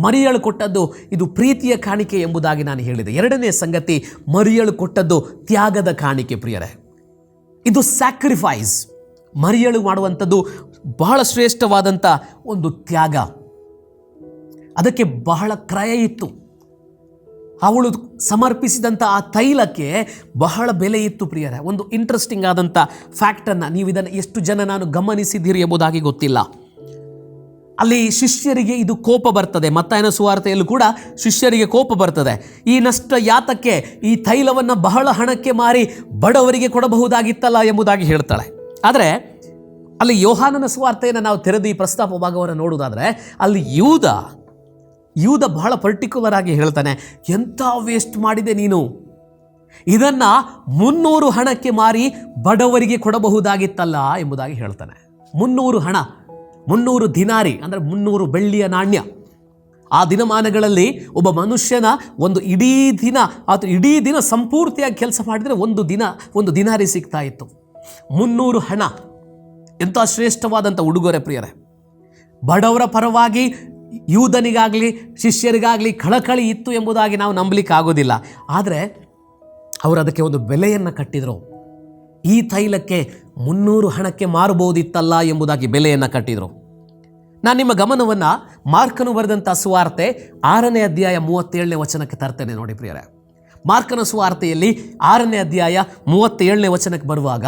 ಮರಿಯಳು ಕೊಟ್ಟದ್ದು ಇದು ಪ್ರೀತಿಯ ಕಾಣಿಕೆ ಎಂಬುದಾಗಿ ನಾನು ಹೇಳಿದೆ. ಎರಡನೇ ಸಂಗತಿ, ಮರಿಯಳು ಕೊಟ್ಟದ್ದು ತ್ಯಾಗದ ಕಾಣಿಕೆ ಪ್ರಿಯರೇ. ಇದು ಸ್ಯಾಕ್ರಿಫೈಸ್ ಮರಿಯಳು ಮಾಡುವಂಥದ್ದು ಬಹಳ ಶ್ರೇಷ್ಠವಾದಂಥ ಒಂದು ತ್ಯಾಗ. ಅದಕ್ಕೆ ಬಹಳ ಕ್ರಯ ಇತ್ತು. ಅವಳು ಸಮರ್ಪಿಸಿದಂಥ ಆ ತೈಲಕ್ಕೆ ಬಹಳ ಬೆಲೆ ಇತ್ತು ಪ್ರಿಯರೇ. ಒಂದು ಇಂಟ್ರೆಸ್ಟಿಂಗ್ ಆದಂಥ ಫ್ಯಾಕ್ಟನ್ನು ನೀವು ಇದನ್ನು ಎಷ್ಟು ಜನ ನಾನು ಗಮನಿಸಿದ್ದೀರಿ ಎಂಬುದಾಗಿ ಗೊತ್ತಿಲ್ಲ. ಅಲ್ಲಿ ಶಿಷ್ಯರಿಗೆ ಇದು ಕೋಪ ಬರ್ತದೆ. ಮತ್ತಾಯನ ಸುವಾರ್ತೆಯಲ್ಲೂ ಕೂಡ ಶಿಷ್ಯರಿಗೆ ಕೋಪ ಬರ್ತದೆ. ಈ ನಷ್ಟ ಯಾತಕ್ಕೆ ಈ ತೈಲವನ್ನು ಬಹಳ ಹಣಕ್ಕೆ ಮಾರಿ ಬಡವರಿಗೆ ಕೊಡಬಹುದಾಗಿತ್ತಲ್ಲ ಎಂಬುದಾಗಿ ಹೇಳ್ತಾಳೆ. ಆದರೆ ಅಲ್ಲಿ ಯೋಹಾನನ ಸುವಾರ್ತೆಯನ್ನು ನಾವು ತೆರೆದು ಈ ಪ್ರಸ್ತಾಪ ಭಾಗವನ್ನು ನೋಡುವುದಾದರೆ ಅಲ್ಲಿ ಯೂದ ಯೂದ ಬಹಳ ಪರ್ಟಿಕ್ಯುಲರ್ ಆಗಿ ಹೇಳ್ತಾನೆ, ಎಂಥ ವೇಸ್ಟ್ ಮಾಡಿದೆ ನೀನು? ಇದನ್ನು ಮುನ್ನೂರು ಹಣಕ್ಕೆ ಮಾರಿ ಬಡವರಿಗೆ ಕೊಡಬಹುದಾಗಿತ್ತಲ್ಲ? ಎಂಬುದಾಗಿ ಹೇಳ್ತಾನೆ. ಮುನ್ನೂರು ಹಣ, ಮುನ್ನೂರು ದಿನಾರಿ, ಅಂದರೆ ಮುನ್ನೂರು ಬೆಳ್ಳಿಯ ನಾಣ್ಯ. ಆ ದಿನಮಾನಗಳಲ್ಲಿ ಒಬ್ಬ ಮನುಷ್ಯನ ಒಂದು ಇಡೀ ದಿನ, ಅಥವಾ ಇಡೀ ದಿನ ಸಂಪೂರ್ತಿಯಾಗಿ ಕೆಲಸ ಮಾಡಿದರೆ ಒಂದು ದಿನ, ಒಂದು ದಿನಾರಿ ಸಿಗ್ತಾ ಇತ್ತು. ಮುನ್ನೂರು ಹಣ. ಎಂಥ ಶ್ರೇಷ್ಠವಾದಂಥ ಉಡುಗೊರೆ ಪ್ರಿಯರೇ. ಬಡವರ ಪರವಾಗಿ ಯೂದನಿಗಾಗಲಿ, ಶಿಷ್ಯರಿಗಾಗಲಿ ಕಳಕಳಿ ಇತ್ತು ಎಂಬುದಾಗಿ ನಾವು ನಂಬಲಿಕ್ಕೆ ಆಗೋದಿಲ್ಲ ಆದರೆ ಅವರು ಅದಕ್ಕೆ ಒಂದು ಬೆಲೆಯನ್ನು ಕಟ್ಟಿದರು. ಈ ತೈಲಕ್ಕೆ ಮುನ್ನೂರು ಹಣಕ್ಕೆ ಮಾರಬಹುದಿತ್ತಲ್ಲ ಎಂಬುದಾಗಿ ಬೆಲೆಯನ್ನು ಕಟ್ಟಿದರು. ನಾನು ನಿಮ್ಮ ಗಮನವನ್ನು ಮಾರ್ಕನು ಬರೆದಂಥ ಸುವಾರ್ತೆ ಆರನೇ ಅಧ್ಯಾಯ ಮೂವತ್ತೇಳನೇ ವಚನಕ್ಕೆ ತರ್ತೇನೆ ನೋಡಿ ಪ್ರಿಯರೇ. ಮಾರ್ಕನ ಸುವಾರ್ತೆಯಲ್ಲಿ ಆರನೇ ಅಧ್ಯಾಯ ಮೂವತ್ತೇಳನೇ ವಚನಕ್ಕೆ ಬರುವಾಗ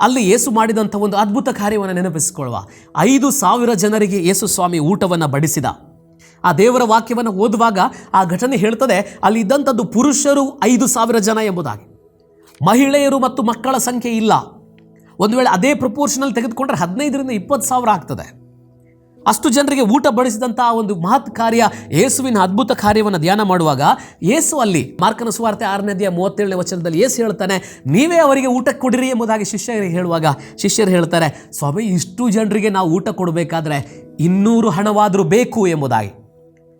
ಅಲ್ಲಿ ಏಸು ಮಾಡಿದಂಥ ಒಂದು ಅದ್ಭುತ ಕಾರ್ಯವನ್ನು ನೆನಪಿಸಿಕೊಳ್ಳುವ. ಐದು ಸಾವಿರ ಜನರಿಗೆ ಯೇಸು ಸ್ವಾಮಿ ಊಟವನ್ನು ಬಡಿಸಿದ. ಆ ದೇವರ ವಾಕ್ಯವನ್ನು ಓದುವಾಗ ಆ ಘಟನೆ ಹೇಳ್ತದೆ, ಅಲ್ಲಿ ಇದ್ದಂಥದ್ದು ಪುರುಷರು ಐದು ಸಾವಿರ ಜನ ಎಂಬುದಾಗಿ. ಮಹಿಳೆಯರು ಮತ್ತು ಮಕ್ಕಳ ಸಂಖ್ಯೆ ಇಲ್ಲ. ಒಂದು ವೇಳೆ ಅದೇ ಪ್ರಪೋರ್ಷನಲ್ಲಿ ತೆಗೆದುಕೊಂಡ್ರೆ ಹದಿನೈದರಿಂದ ಇಪ್ಪತ್ತು ಸಾವಿರ ಆಗ್ತದೆ. ಅಷ್ಟು ಜನರಿಗೆ ಊಟ ಬಡಿಸಿದಂಥ ಒಂದು ಮಹತ್ ಕಾರ್ಯ ಯೇಸುವಿನ ಅದ್ಭುತ ಕಾರ್ಯವನ್ನು ಧ್ಯಾನ ಮಾಡುವಾಗ ಯೇಸು ಅಲ್ಲಿ ಮಾರ್ಕನ ಸುವಾರ್ತೆ ಆರನೇದಿಯ ಮೂವತ್ತೇಳನೇ ವಚನದಲ್ಲಿ ಯೇಸು ಹೇಳ್ತಾನೆ, ನೀವೇ ಅವರಿಗೆ ಊಟ ಕೊಡಿರಿ ಎಂಬುದಾಗಿ ಶಿಷ್ಯರಿಗೆ ಹೇಳುವಾಗ ಶಿಷ್ಯರು ಹೇಳ್ತಾರೆ, ಸ್ವಾಮಿ, ಇಷ್ಟು ಜನರಿಗೆ ನಾವು ಊಟ ಕೊಡಬೇಕಾದ್ರೆ ಇನ್ನೂರು ಹಣವಾದರೂ ಬೇಕು ಎಂಬುದಾಗಿ.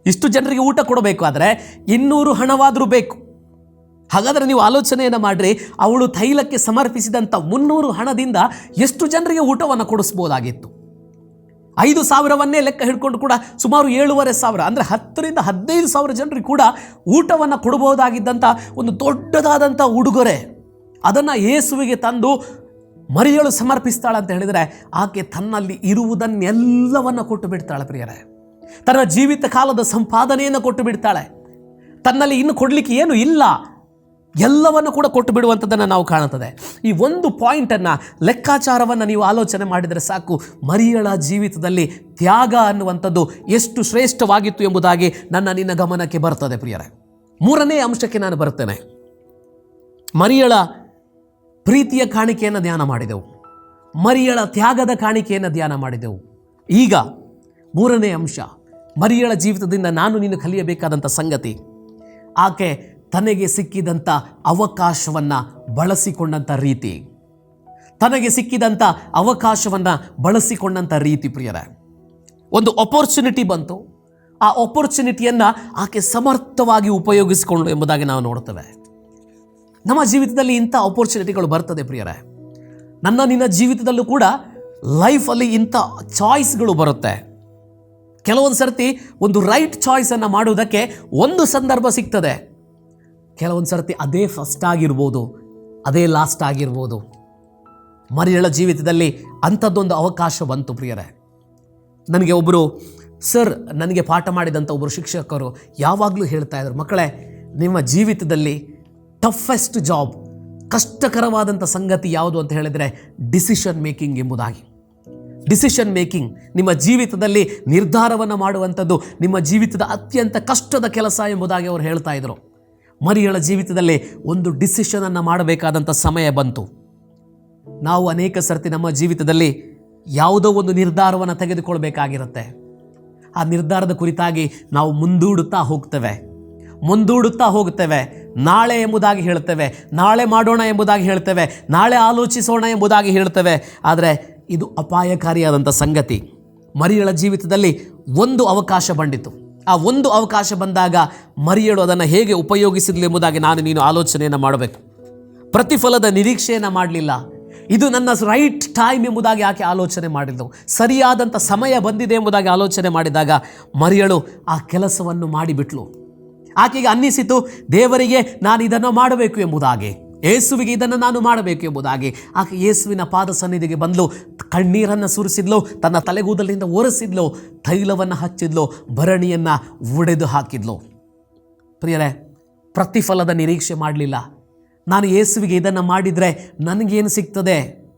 ಇಷ್ಟು ಜನರಿಗೆ ಊಟ ಕೊಡಬೇಕಾದ್ರೆ ಇನ್ನೂರು ಹಣವಾದರೂ ಬೇಕು. ಹಾಗಾದರೆ ನೀವು ಆಲೋಚನೆಯನ್ನು ಮಾಡಿರಿ, ಅವಳು ತೈಲಕ್ಕೆ ಸಮರ್ಪಿಸಿದಂಥ ಮುನ್ನೂರು ಹಣದಿಂದ ಎಷ್ಟು ಜನರಿಗೆ ಊಟವನ್ನು ಕೊಡಿಸ್ಬೋದಾಗಿತ್ತು? ಐದು ಸಾವಿರವನ್ನೇ ಲೆಕ್ಕ ಹಿಡ್ಕೊಂಡು ಕೂಡ ಸುಮಾರು ಏಳುವರೆ ಸಾವಿರ, ಅಂದರೆ ಹತ್ತರಿಂದ ಹದಿನೈದು ಸಾವಿರ ಜನರಿಗೆ ಕೂಡ ಊಟವನ್ನು ಕೊಡಬಹುದಾಗಿದ್ದಂಥ ಒಂದು ದೊಡ್ಡದಾದಂಥ ಉಡುಗೊರೆ. ಅದನ್ನು ಯೇಸುವಿಗೆ ತಂದು ಮರಿಯಳು ಸಮರ್ಪಿಸ್ತಾಳೆ ಅಂತ ಹೇಳಿದರೆ ಆಕೆ ತನ್ನಲ್ಲಿ ಇರುವುದನ್ನೆಲ್ಲವನ್ನು ಕೊಟ್ಟು ಬಿಡ್ತಾಳೆ ಪ್ರಿಯರೇ. ತನ್ನ ಜೀವಿತ ಕಾಲದ ಸಂಪಾದನೆಯನ್ನು ಕೊಟ್ಟು ಬಿಡ್ತಾಳೆ. ತನ್ನಲ್ಲಿ ಇನ್ನು ಕೊಡಲಿಕ್ಕೆ ಏನು ಇಲ್ಲ. ಎಲ್ಲವನ್ನು ಕೂಡ ಕೊಟ್ಟು ಬಿಡುವಂಥದ್ದನ್ನು ನಾವು ಕಾಣುತ್ತದೆ. ಈ ಒಂದು ಪಾಯಿಂಟನ್ನು ಲೆಕ್ಕಾಚಾರವನ್ನು ನೀವು ಆಲೋಚನೆ ಮಾಡಿದರೆ ಸಾಕು. ಮರಿಯಳ ಜೀವಿತದಲ್ಲಿ ತ್ಯಾಗ ಅನ್ನುವಂಥದ್ದು ಎಷ್ಟು ಶ್ರೇಷ್ಠವಾಗಿತ್ತು ಎಂಬುದಾಗಿ ನನ್ನ ನಿನ್ನ ಗಮನಕ್ಕೆ ಬರ್ತದೆ ಪ್ರಿಯರೇ. ಮೂರನೇ ಅಂಶಕ್ಕೆ ನಾನು ಬರ್ತೇನೆ ಮರಿಯಳ ಪ್ರೀತಿಯ ಕಾಣಿಕೆಯನ್ನು ಧ್ಯಾನ ಮಾಡಿದೆವು. ಮರಿಯಳ ತ್ಯಾಗದ ಕಾಣಿಕೆಯನ್ನು ಧ್ಯಾನ ಮಾಡಿದೆವು. ಈಗ ಮೂರನೇ ಅಂಶ. ಮರಿಯಳ ಜೀವಿತದಿಂದ ನಾನು ನೀನು ಕಲಿಯಬೇಕಾದಂಥ ಸಂಗತಿ. ಆಕೆ ತನಗೆ ಸಿಕ್ಕಿದಂಥ ಅವಕಾಶವನ್ನು ಬಳಸಿಕೊಂಡಂಥ ರೀತಿ. ತನಗೆ ಸಿಕ್ಕಿದಂಥ ಅವಕಾಶವನ್ನು ಬಳಸಿಕೊಂಡಂಥ ರೀತಿ ಪ್ರಿಯರ. ಒಂದು ಅಪರ್ಚುನಿಟಿ ಬಂತು. ಆ ಅಪರ್ಚುನಿಟಿಯನ್ನು ಆಕೆ ಸಮರ್ಥವಾಗಿ ಉಪಯೋಗಿಸಿಕೊಂಡು ಎಂಬುದಾಗಿ ನಾವು ನೋಡ್ತೇವೆ ನಮ್ಮ ಜೀವಿತದಲ್ಲಿ ಇಂಥ ಅಪರ್ಚುನಿಟಿಗಳು ಬರ್ತದೆ ಪ್ರಿಯರೇ. ನನ್ನ ನಿನ್ನ ಜೀವಿತದಲ್ಲೂ ಕೂಡ ಲೈಫಲ್ಲಿ ಇಂಥ ಚಾಯ್ಸ್ಗಳು ಬರುತ್ತೆ. ಕೆಲವೊಂದು ಸರ್ತಿ ಒಂದು ರೈಟ್ ಚಾಯ್ಸನ್ನು ಮಾಡುವುದಕ್ಕೆ ಒಂದು ಸಂದರ್ಭ ಸಿಗ್ತದೆ. ಕೆಲವೊಂದು ಸರ್ತಿ ಅದೇ ಫಸ್ಟ್ ಆಗಿರ್ಬೋದು, ಅದೇ ಲಾಸ್ಟ್ ಆಗಿರ್ಬೋದು. ಮರಿಯಳ ಜೀವಿತದಲ್ಲಿ ಅಂಥದ್ದೊಂದು ಅವಕಾಶ ಬಂತು ಪ್ರಿಯರೇ. ನನಗೆ ಒಬ್ಬರು ಸರ್, ನನಗೆ ಪಾಠ ಮಾಡಿದಂಥ ಒಬ್ಬರು ಶಿಕ್ಷಕರು ಯಾವಾಗಲೂ ಹೇಳ್ತಾ ಇದ್ರು, ಮಕ್ಕಳೇ, ನಿಮ್ಮ ಜೀವಿತದಲ್ಲಿ ಟಫೆಸ್ಟ್ ಜಾಬ್ ಕಷ್ಟಕರವಾದಂಥ ಸಂಗತಿ ಯಾವುದು ಅಂತ ಹೇಳಿದರೆ ಡಿಸಿಷನ್ ಮೇಕಿಂಗ್ ಎಂಬುದಾಗಿ. ಡಿಸಿಷನ್ ಮೇಕಿಂಗ್ ನಿಮ್ಮ ಜೀವಿತದಲ್ಲಿ ನಿರ್ಧಾರವನ್ನು ಮಾಡುವಂಥದ್ದು ನಿಮ್ಮ ಜೀವಿತದ ಅತ್ಯಂತ ಕಷ್ಟದ ಕೆಲಸ ಎಂಬುದಾಗಿ ಅವರು ಹೇಳ್ತಾ ಇದ್ರು. ಮರಿಯಳ ಜೀವಿತದಲ್ಲಿ ಒಂದು ಡಿಸಿಷನನ್ನು ಮಾಡಬೇಕಾದಂಥ ಸಮಯ ಬಂತು. ನಾವು ಅನೇಕ ಸರ್ತಿ ನಮ್ಮ ಜೀವಿತದಲ್ಲಿ ಯಾವುದೋ ಒಂದು ನಿರ್ಧಾರವನ್ನು ತೆಗೆದುಕೊಳ್ಬೇಕಾಗಿರುತ್ತೆ. ಆ ನಿರ್ಧಾರದ ಕುರಿತಾಗಿ ನಾವು ಮುಂದೂಡುತ್ತಾ ಹೋಗ್ತೇವೆ. ಮುಂದೂಡುತ್ತಾ ಹೋಗ್ತೇವೆ. ನಾಳೆ ಎಂಬುದಾಗಿ ಹೇಳ್ತೇವೆ. ನಾಳೆ ಮಾಡೋಣ ಎಂಬುದಾಗಿ ಹೇಳ್ತೇವೆ. ನಾಳೆ ಆಲೋಚಿಸೋಣ ಎಂಬುದಾಗಿ ಹೇಳ್ತೇವೆ. ಆದರೆ ಇದು ಅಪಾಯಕಾರಿಯಾದಂಥ ಸಂಗತಿ. ಮರಿಯಳ ಜೀವಿತದಲ್ಲಿ ಒಂದು ಅವಕಾಶ ಬಂದಿತು. ಆ ಒಂದು ಅವಕಾಶ ಬಂದಾಗ ಮರಿಯಳು ಅದನ್ನು ಹೇಗೆ ಉಪಯೋಗಿಸಿದ್ಲು ಎಂಬುದಾಗಿ ನಾನು ನೀನು ಆಲೋಚನೆಯನ್ನು ಮಾಡಬೇಕು. ಪ್ರತಿಫಲದ ನಿರೀಕ್ಷೆಯನ್ನು ಮಾಡಲಿಲ್ಲ. ಇದು ನನ್ನ ರೈಟ್ ಟೈಮ್ ಎಂಬುದಾಗಿ ಆಕೆ ಆಲೋಚನೆ ಮಾಡಿದ್ದವು ಸರಿಯಾದಂಥ ಸಮಯ ಬಂದಿದೆ ಎಂಬುದಾಗಿ ಆಲೋಚನೆ ಮಾಡಿದಾಗ ಮರಿಯಳು ಆ ಕೆಲಸವನ್ನು ಮಾಡಿಬಿಟ್ಲು. ಆಕೆಗೆ ಅನ್ನಿಸಿತು, ದೇವರಿಗೆ ನಾನು ಇದನ್ನು ಮಾಡಬೇಕು ಎಂಬುದಾಗಿ. ಯೇಸುವಿಗೆ ಇದನ್ನು ನಾನು ಮಾಡಬೇಕು ಎಂಬುದಾಗಿ. ಆಕೆ ಯೇಸುವಿನ ಪಾದ ಸನ್ನಿಧಿಗೆ ಬಂದಳು. ಕಣ್ಣೀರನ್ನು ಸುರಿಸಿದ್ಲು, ತನ್ನ ತಲೆಗೂದಲಿಂದ ಒರೆಸಿದ್ಲು, ತೈಲವನ್ನು ಹಚ್ಚಿದ್ಲು, ಭರಣಿಯನ್ನು ಒಡೆದು ಹಾಕಿದ್ಲು. ಪ್ರಿಯರೇ, ಪ್ರತಿಫಲದ ನಿರೀಕ್ಷೆ ಮಾಡಲಿಲ್ಲ. ನಾನು ಯೇಸುವಿಗೆ ಇದನ್ನು ಮಾಡಿದರೆ ನನಗೇನು ಸಿಗ್ತದೆ?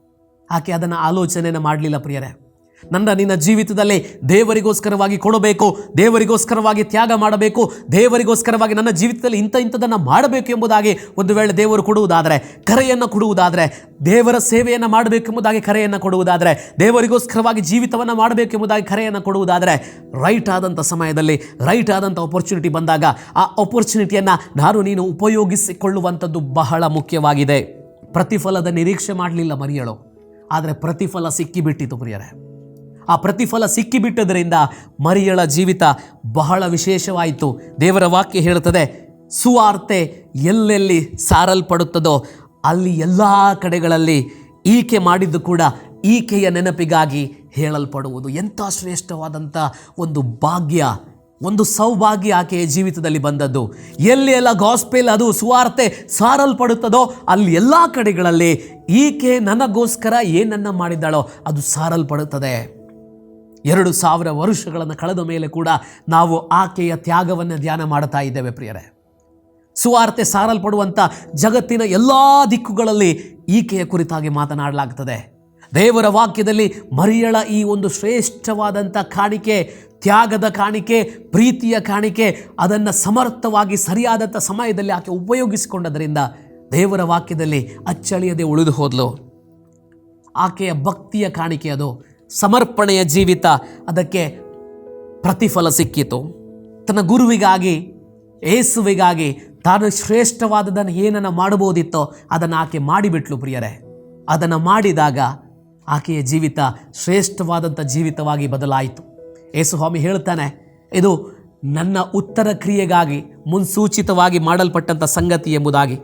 ಆಕೆ ಅದನ್ನು ಆಲೋಚನೆಯನ್ನು ಮಾಡಲಿಲ್ಲ ಪ್ರಿಯರೇ. ನನ್ನ ನಿನ್ನ ಜೀವಿತದಲ್ಲಿ ದೇವರಿಗೋಸ್ಕರವಾಗಿ ಕೊಡಬೇಕು, ದೇವರಿಗೋಸ್ಕರವಾಗಿ ತ್ಯಾಗ ಮಾಡಬೇಕು, ದೇವರಿಗೋಸ್ಕರವಾಗಿ ನನ್ನ ಜೀವಿತದಲ್ಲಿ ಇಂಥ ಇಂಥದನ್ನು ಮಾಡಬೇಕು ಎಂಬುದಾಗಿ ಒಂದು ವೇಳೆ ದೇವರು ಕೊಡುವುದಾದರೆ, ಕರೆಯನ್ನು ಕೊಡುವುದಾದರೆ, ದೇವರ ಸೇವೆಯನ್ನು ಮಾಡಬೇಕೆಂಬುದಾಗಿ ಕರೆಯನ್ನು ಕೊಡುವುದಾದರೆ, ದೇವರಿಗೋಸ್ಕರವಾಗಿ ಜೀವಿತವನ್ನು ಮಾಡಬೇಕೆಂಬುದಾಗಿ ಕರೆಯನ್ನು ಕೊಡುವುದಾದರೆ ರೈಟ್ ಆದಂಥ ಸಮಯದಲ್ಲಿ ರೈಟ್ ಆದಂಥ ಅಪರ್ಚುನಿಟಿ ಬಂದಾಗ ಆ ಅಪರ್ಚುನಿಟಿಯನ್ನು ನಾನು ನೀನು ಉಪಯೋಗಿಸಿಕೊಳ್ಳುವಂಥದ್ದು ಬಹಳ ಮುಖ್ಯವಾಗಿದೆ. ಪ್ರತಿಫಲದ ನಿರೀಕ್ಷೆ ಮಾಡಲಿಲ್ಲ ಮರಿಯಳು, ಆದರೆ ಪ್ರತಿಫಲ ಸಿಕ್ಕಿಬಿಟ್ಟಿತು ಪ್ರಿಯರೇ. ಆ ಪ್ರತಿಫಲ ಸಿಕ್ಕಿಬಿಟ್ಟದರಿಂದ ಮರಿಯಳ ಜೀವಿತ ಬಹಳ ವಿಶೇಷವಾಯಿತು. ದೇವರ ವಾಕ್ಯ ಹೇಳುತ್ತದೆ, ಸುವಾರ್ತೆ ಎಲ್ಲೆಲ್ಲಿ ಸಾರಲ್ಪಡುತ್ತದೋ ಅಲ್ಲಿ ಎಲ್ಲ ಕಡೆಗಳಲ್ಲಿ ಈಕೆ ಮಾಡಿದ್ದು ಕೂಡ ಈಕೆಯ ನೆನಪಿಗಾಗಿ ಹೇಳಲ್ಪಡುವುದು. ಎಂಥ ಶ್ರೇಷ್ಠವಾದಂಥ ಒಂದು ಭಾಗ್ಯ, ಒಂದು ಸೌಭಾಗ್ಯ ಆಕೆಯ ಜೀವಿತದಲ್ಲಿ ಬಂದದ್ದು. ಎಲ್ಲಿ ಎಲ್ಲ ಗಾಸ್ಪೆಲ್ ಅದು ಸುವಾರ್ತೆ ಸಾರಲ್ಪಡುತ್ತದೋ ಅಲ್ಲಿ ಎಲ್ಲ ಕಡೆಗಳಲ್ಲಿ ಈಕೆ ನನಗೋಸ್ಕರ ಏನನ್ನ ಮಾಡಿದ್ದಾಳೋ ಅದು ಸಾರಲ್ಪಡುತ್ತದೆ. ಎರಡು ಸಾವಿರ ವರುಷಗಳನ್ನು ಕಳೆದ ಮೇಲೆ ಕೂಡ ನಾವು ಆಕೆಯ ತ್ಯಾಗವನ್ನು ಧ್ಯಾನ ಮಾಡ್ತಾ ಇದ್ದೇವೆ ಪ್ರಿಯರೇ. ಸುವಾರ್ತೆ ಸಾರಲ್ಪಡುವಂಥ ಜಗತ್ತಿನ ಎಲ್ಲ ದಿಕ್ಕುಗಳಲ್ಲಿ ಈಕೆಯ ಕುರಿತಾಗಿ ಮಾತನಾಡಲಾಗ್ತದೆ. ದೇವರ ವಾಕ್ಯದಲ್ಲಿ ಮರಿಯಳ ಈ ಒಂದು ಶ್ರೇಷ್ಠವಾದಂಥ ಕಾಣಿಕೆ, ತ್ಯಾಗದ ಕಾಣಿಕೆ, ಪ್ರೀತಿಯ ಕಾಣಿಕೆ, ಅದನ್ನು ಸಮರ್ಥವಾಗಿ ಸರಿಯಾದಂಥ ಸಮಯದಲ್ಲಿ ಆಕೆ ಉಪಯೋಗಿಸಿಕೊಂಡದರಿಂದ ದೇವರ ವಾಕ್ಯದಲ್ಲಿ ಅಚ್ಚಳಿಯದೆ ಉಳಿದು ಹೋದಲು. ಆಕೆಯ ಭಕ್ತಿಯ ಕಾಣಿಕೆ ಅದು. ಸಮರ್ಪಣೆಯ ಜೀವಿತ. ಅದಕ್ಕೆ ಪ್ರತಿಫಲ ಸಿಕ್ಕಿತು. ತನ್ನ ಗುರುವಿಗಾಗಿ ಏಸುವಿಗಾಗಿ ತಾನು ಶ್ರೇಷ್ಠವಾದದನ್ನು ಏನನ್ನು ಮಾಡಬಹುದಿತ್ತೋ ಅದನ್ನು ಆಕೆ ಮಾಡಿಬಿಟ್ಲು ಪ್ರಿಯರೇ. ಅದನ್ನು ಮಾಡಿದಾಗ ಆಕೆಯ ಜೀವಿತ ಶ್ರೇಷ್ಠವಾದಂಥ ಜೀವಿತವಾಗಿ ಬದಲಾಯಿತು. ಯೇಸುಸ್ವಾಮಿ ಹೇಳ್ತಾನೆ, ಇದು ನನ್ನ ಉತ್ತರ ಕ್ರಿಯೆಗಾಗಿ ಮುನ್ಸೂಚಿತವಾಗಿ ಮಾಡಲ್ಪಟ್ಟಂಥ ಸಂಗತಿ ಎಂಬುದಾಗಿ.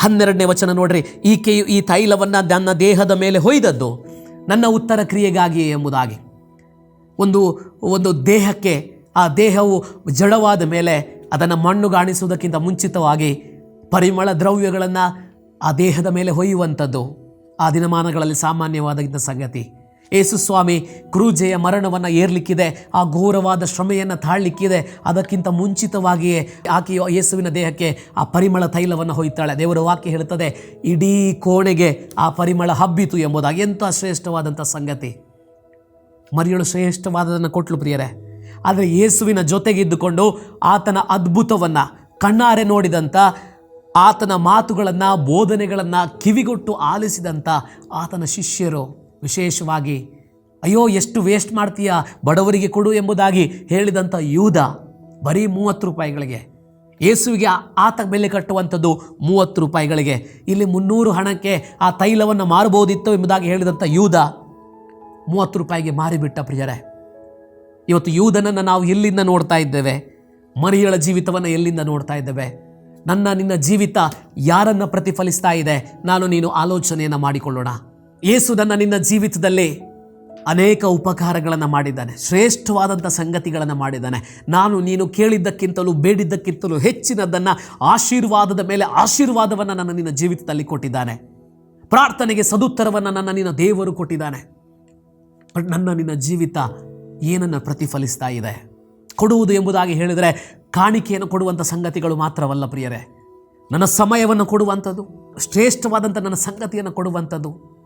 ಹನ್ನೆರಡನೇ ವಚನ ನೋಡ್ರಿ, ಈಕೆಯು ಈ ತೈಲವನ್ನು ನನ್ನ ದೇಹದ ಮೇಲೆ ಹೊಯ್ದದ್ದು. ನನ್ನ ಉತ್ತರ ಕ್ರಿಯೆಗಾಗಿ ಎಂಬುದಾಗಿ. ಒಂದು ಒಂದು ದೇಹಕ್ಕೆ ಆ ದೇಹವು ಜಡವಾದ ಮೇಲೆ ಅದನ್ನು ಮಣ್ಣುಗಾಣಿಸುವುದಕ್ಕಿಂತ ಮುಂಚಿತವಾಗಿ ಪರಿಮಳ ದ್ರವ್ಯಗಳನ್ನು ಆ ದೇಹದ ಮೇಲೆ ಹೊಯ್ಯುವಂಥದ್ದು. ಆ ದಿನಮಾನಗಳಲ್ಲಿ ಸಾಮಾನ್ಯವಾದಂಥ ಸಂಗತಿ. ಯೇಸುಸ್ವಾಮಿ ಕ್ರೂಜೆಯ ಮರಣವನ್ನು ಏರ್ಲಿಕ್ಕಿದೆ, ಆ ಘೋರವಾದ ಶ್ರಮೆಯನ್ನು ತಾಳ್ಲಿಕ್ಕಿದೆ, ಅದಕ್ಕಿಂತ ಮುಂಚಿತವಾಗಿಯೇ ಆಕೆಯು ಯೇಸುವಿನ ದೇಹಕ್ಕೆ ಆ ಪರಿಮಳ ತೈಲವನ್ನು ಹೊಯ್ತಾಳೆ. ದೇವರ ವಾಕ್ಯ ಹೇಳುತ್ತದೆ, ಇಡೀ ಕೋಣೆಗೆ ಆ ಪರಿಮಳ ಹಬ್ಬಿತು ಎಂಬುದಾಗಿ. ಎಂಥ ಶ್ರೇಷ್ಠವಾದಂಥ ಸಂಗತಿ. ಮರಿಯಳು ಶ್ರೇಷ್ಠವಾದದನ್ನು ಕೊಟ್ಲು ಪ್ರಿಯರೇ. ಆದರೆ ಯೇಸುವಿನ ಜೊತೆಗಿದ್ದುಕೊಂಡು ಆತನ ಅದ್ಭುತವನ್ನು, ಕಣ್ಣಾರೆ ನೋಡಿದಂಥ ಆತನ ಮಾತುಗಳನ್ನು, ಬೋಧನೆಗಳನ್ನು ಕಿವಿಗೊಟ್ಟು ಆಲಿಸಿದಂಥ ಆತನ ಶಿಷ್ಯರು ವಿಶೇಷವಾಗಿ, ಅಯ್ಯೋ, ಎಷ್ಟು ವೇಸ್ಟ್ ಮಾಡ್ತೀಯ? ಬಡವರಿಗೆ ಕೊಡು ಎಂಬುದಾಗಿ ಹೇಳಿದಂಥ ಯೂದ ಬರೀ ಮೂವತ್ತು ರೂಪಾಯಿಗಳಿಗೆ. ಯೇಸುವಿಗೆ ಆತ ಬೆಲೆ ಕಟ್ಟುವಂಥದ್ದು ಮೂವತ್ತು ರೂಪಾಯಿಗಳಿಗೆ. ಇಲ್ಲಿ ಮುನ್ನೂರು ಹಣಕ್ಕೆ ಆ ತೈಲವನ್ನು ಮಾರಬಹುದಿತ್ತು ಎಂಬುದಾಗಿ ಹೇಳಿದಂಥ ಯೂದ ಮೂವತ್ತು ರೂಪಾಯಿಗೆ ಮಾರಿಬಿಟ್ಟ ಪ್ರಿಯರೇ. ಇವತ್ತು ಯೂದನನ್ನು ನಾವು ಎಲ್ಲಿಂದ ನೋಡ್ತಾ ಇದ್ದೇವೆ? ಮರಿಯಳ ಜೀವಿತವನ್ನು ಎಲ್ಲಿಂದ ನೋಡ್ತಾ ಇದ್ದೇವೆ? ನನ್ನ ನಿನ್ನ ಜೀವಿತ ಯಾರನ್ನು ಪ್ರತಿಫಲಿಸ್ತಾ ಇದೆ? ನಾನು ನೀನು ಆಲೋಚನೆಯನ್ನು ಮಾಡಿಕೊಳ್ಳೋಣ. ಯೇಸು ನನ್ನ ನಿನ್ನ ಜೀವಿತದಲ್ಲಿ ಅನೇಕ ಉಪಕಾರಗಳನ್ನು ಮಾಡಿದ್ದಾನೆ, ಶ್ರೇಷ್ಠವಾದಂಥ ಸಂಗತಿಗಳನ್ನು ಮಾಡಿದ್ದಾನೆ. ನಾನು ನೀನು ಕೇಳಿದ್ದಕ್ಕಿಂತಲೂ ಬೇಡಿದ್ದಕ್ಕಿಂತಲೂ ಹೆಚ್ಚಿನದನ್ನು ಆಶೀರ್ವಾದದ ಮೇಲೆ ಆಶೀರ್ವಾದವನ್ನು ನನ್ನ ನಿನ್ನ ಜೀವಿತದಲ್ಲಿ ಕೊಟ್ಟಿದ್ದಾನೆ. ಪ್ರಾರ್ಥನೆಗೆ ಸದುತ್ತರವನ್ನು ನನ್ನ ನಿನ್ನ ದೇವರು ಕೊಟ್ಟಿದ್ದಾನೆ. ಬಟ್ ನನ್ನ ನಿನ್ನ ಜೀವಿತ ಏನನ್ನು ಪ್ರತಿಫಲಿಸ್ತಾ ಇದೆ? ಕೊಡುವುದು ಎಂಬುದಾಗಿ ಹೇಳಿದರೆ ಕಾಣಿಕೆಯನ್ನು ಕೊಡುವಂಥ ಸಂಗತಿಗಳು ಮಾತ್ರವಲ್ಲ ಪ್ರಿಯರೇ. ನನ್ನ ಸಮಯವನ್ನು ಕೊಡುವಂಥದ್ದು, ಶ್ರೇಷ್ಠವಾದಂಥ ನನ್ನ ಸಂಗತಿಯನ್ನು ಕೊಡುವಂಥದ್ದು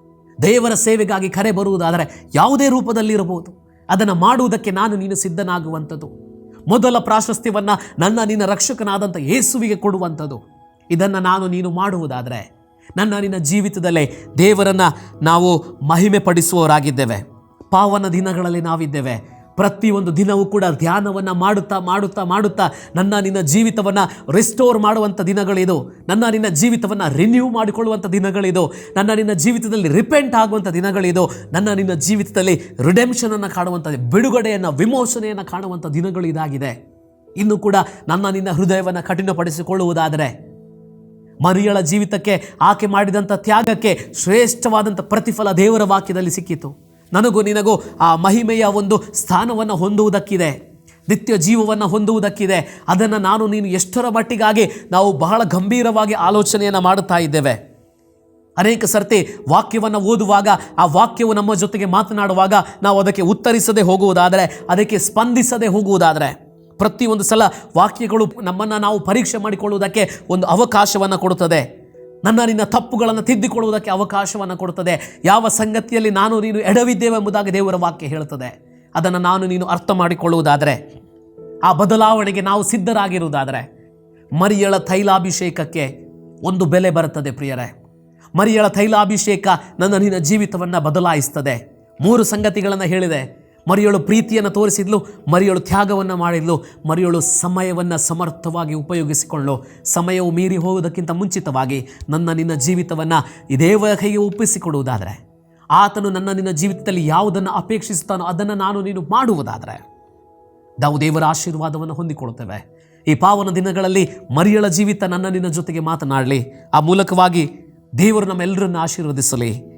ದೇವರ ಸೇವೆಗಾಗಿ ಕರೆ ಬರುವುದಾದರೆ ಯಾವುದೇ ರೂಪದಲ್ಲಿರಬಹುದು. ಅದನ್ನು ಮಾಡುವುದಕ್ಕೆ ನಾನು ನೀನು ಸಿದ್ಧನಾಗುವಂಥದ್ದು. ಮೊದಲ ಪ್ರಾಶಸ್ತ್ಯವನ್ನು ನನ್ನ ನಿನ್ನ ರಕ್ಷಕನಾದಂಥ ಯೇಸುವಿಗೆ ಕೊಡುವಂಥದ್ದು. ಇದನ್ನು ನಾನು ನೀನು ಮಾಡುವುದಾದರೆ ನನ್ನ ನಿನ್ನ ಜೀವಿತದಲ್ಲೇ ದೇವರನ್ನು ನಾವು ಮಹಿಮೆ ಪಡಿಸುವವರಾಗಿದ್ದೇವೆ ಪಾವನ ದಿನಗಳಲ್ಲಿ ನಾವಿದ್ದೇವೆ. ಪ್ರತಿಯೊಂದು ದಿನವೂ ಕೂಡ ಧ್ಯಾನವನ್ನು ಮಾಡುತ್ತಾ ಮಾಡುತ್ತಾ ಮಾಡುತ್ತಾ ನನ್ನ ನಿನ್ನ ಜೀವಿತವನ್ನು ರಿಸ್ಟೋರ್ ಮಾಡುವಂಥ ದಿನಗಳಿದು, ನನ್ನ ನಿನ್ನ ಜೀವಿತವನ್ನು ರಿನ್ಯೂ ಮಾಡಿಕೊಳ್ಳುವಂಥ ದಿನಗಳಿದು, ನನ್ನ ನಿನ್ನ ಜೀವಿತದಲ್ಲಿ ರಿಪೆಂಟ್ ಆಗುವಂಥ ದಿನಗಳಿದು, ನನ್ನ ನಿನ್ನ ಜೀವಿತದಲ್ಲಿ ರಿಡೆಮ್ಷನನ್ನು ಕಾಣುವಂಥ ಬಿಡುಗಡೆಯನ್ನು, ವಿಮೋಚನೆಯನ್ನು ಕಾಣುವಂಥ ದಿನಗಳು ಇದಾಗಿದೆ. ಇನ್ನು ಕೂಡ ನನ್ನ ನಿನ್ನ ಹೃದಯವನ್ನು ಕಠಿಣಪಡಿಸಿಕೊಳ್ಳುವುದಾದರೆ, ಮರಿಯಳ ಜೀವಿತಕ್ಕೆ, ಆಕೆ ಮಾಡಿದಂಥ ತ್ಯಾಗಕ್ಕೆ ಶ್ರೇಷ್ಠವಾದಂಥ ಪ್ರತಿಫಲ ದೇವರ ವಾಕ್ಯದಲ್ಲಿ ಸಿಕ್ಕಿತು. ನನಗೂ ನಿನಗೂ ಆ ಮಹಿಮೆಯ ಒಂದು ಸ್ಥಾನವನ್ನು ಹೊಂದುವುದಕ್ಕಿದೆ. ನಿತ್ಯ ಜೀವವನ್ನು ಹೊಂದುವುದಕ್ಕಿದೆ. ಅದನ್ನು ನಾನು ನೀನು ಎಷ್ಟರ ಮಟ್ಟಿಗಾಗಿ ನಾವು ಬಹಳ ಗಂಭೀರವಾಗಿ ಆಲೋಚನೆಯನ್ನು ಮಾಡುತ್ತಾ ಇದ್ದೇವೆ. ಅನೇಕ ಸರ್ತಿ ವಾಕ್ಯವನ್ನು ಓದುವಾಗ, ಆ ವಾಕ್ಯವು ನಮ್ಮ ಜೊತೆಗೆ ಮಾತನಾಡುವಾಗ ನಾವು ಅದಕ್ಕೆ ಉತ್ತರಿಸದೆ ಹೋಗುವುದಾದರೆ, ಅದಕ್ಕೆ ಸ್ಪಂದಿಸದೆ ಹೋಗುವುದಾದರೆ, ಪ್ರತಿಯೊಂದು ಸಲ ವಾಕ್ಯಗಳು ನಮ್ಮನ್ನು ನಾವು ಪರೀಕ್ಷೆ ಮಾಡಿಕೊಳ್ಳುವುದಕ್ಕೆ ಒಂದು ಅವಕಾಶವನ್ನು ಕೊಡುತ್ತದೆ. ನನ್ನ ನಿನ್ನ ತಪ್ಪುಗಳನ್ನು ತಿದ್ದಿಕೊಳ್ಳುವುದಕ್ಕೆ ಅವಕಾಶವನ್ನು ಕೊಡುತ್ತದೆ. ಯಾವ ಸಂಗತಿಯಲ್ಲಿ ನಾನು ನೀನು ಎಡವಿದ್ದೇವೆ ಎಂಬುದಾಗಿ ದೇವರ ವಾಕ್ಯ ಹೇಳುತ್ತದೆ. ಅದನ್ನು ನಾನು ನೀನು ಅರ್ಥ ಮಾಡಿಕೊಳ್ಳುವುದಾದರೆ, ಆ ಬದಲಾವಣೆಗೆ ನಾವು ಸಿದ್ಧರಾಗಿರುವುದಾದರೆ, ಮರಿಯಳ ತೈಲಾಭಿಷೇಕಕ್ಕೆ ಒಂದು ಬೆಲೆ ಬರುತ್ತದೆ ಪ್ರಿಯರೇ. ಮರಿಯಳ ತೈಲಾಭಿಷೇಕ ನನ್ನ ನಿನ್ನ ಜೀವಿತವನ್ನು ಬದಲಾಯಿಸ್ತದೆ. ಮೂರು ಸಂಗತಿಗಳನ್ನು ಹೇಳಿದೆ. ಮರಿಯಳು ಪ್ರೀತಿಯನ್ನು ತೋರಿಸಿದ್ಲು, ಮರಿಯಳು ತ್ಯಾಗವನ್ನು ಮಾಡಿದ್ಲು, ಮರಿಯಳು ಸಮಯವನ್ನು ಸಮರ್ಥವಾಗಿ ಉಪಯೋಗಿಸಿಕೊಳ್ಳು ಸಮಯವು ಮೀರಿ ಹೋಗುವುದಕ್ಕಿಂತ ಮುಂಚಿತವಾಗಿ ನನ್ನ ನಿನ್ನ ಜೀವಿತವನ್ನು ಇದೇ ಕೈಗೆ ಒಪ್ಪಿಸಿಕೊಡುವುದಾದರೆ, ಆತನು ನನ್ನ ನಿನ್ನ ಜೀವಿತದಲ್ಲಿ ಯಾವುದನ್ನು ಅಪೇಕ್ಷಿಸುತ್ತಾನೋ ಅದನ್ನು ನಾನು ನೀನು ಮಾಡುವುದಾದರೆ, ನಾವು ದೇವರ ಆಶೀರ್ವಾದವನ್ನು ಹೊಂದಿಕೊಳ್ಳುತ್ತೇವೆ. ಈ ಪಾವನ ದಿನಗಳಲ್ಲಿ ಮರಿಯಳ ಜೀವಿತ ನನ್ನ ನಿನ್ನ ಜೊತೆಗೆ ಮಾತನಾಡಲಿ. ಆ ಮೂಲಕವಾಗಿ ದೇವರು ನಮ್ಮೆಲ್ಲರನ್ನು ಆಶೀರ್ವದಿಸಲಿ.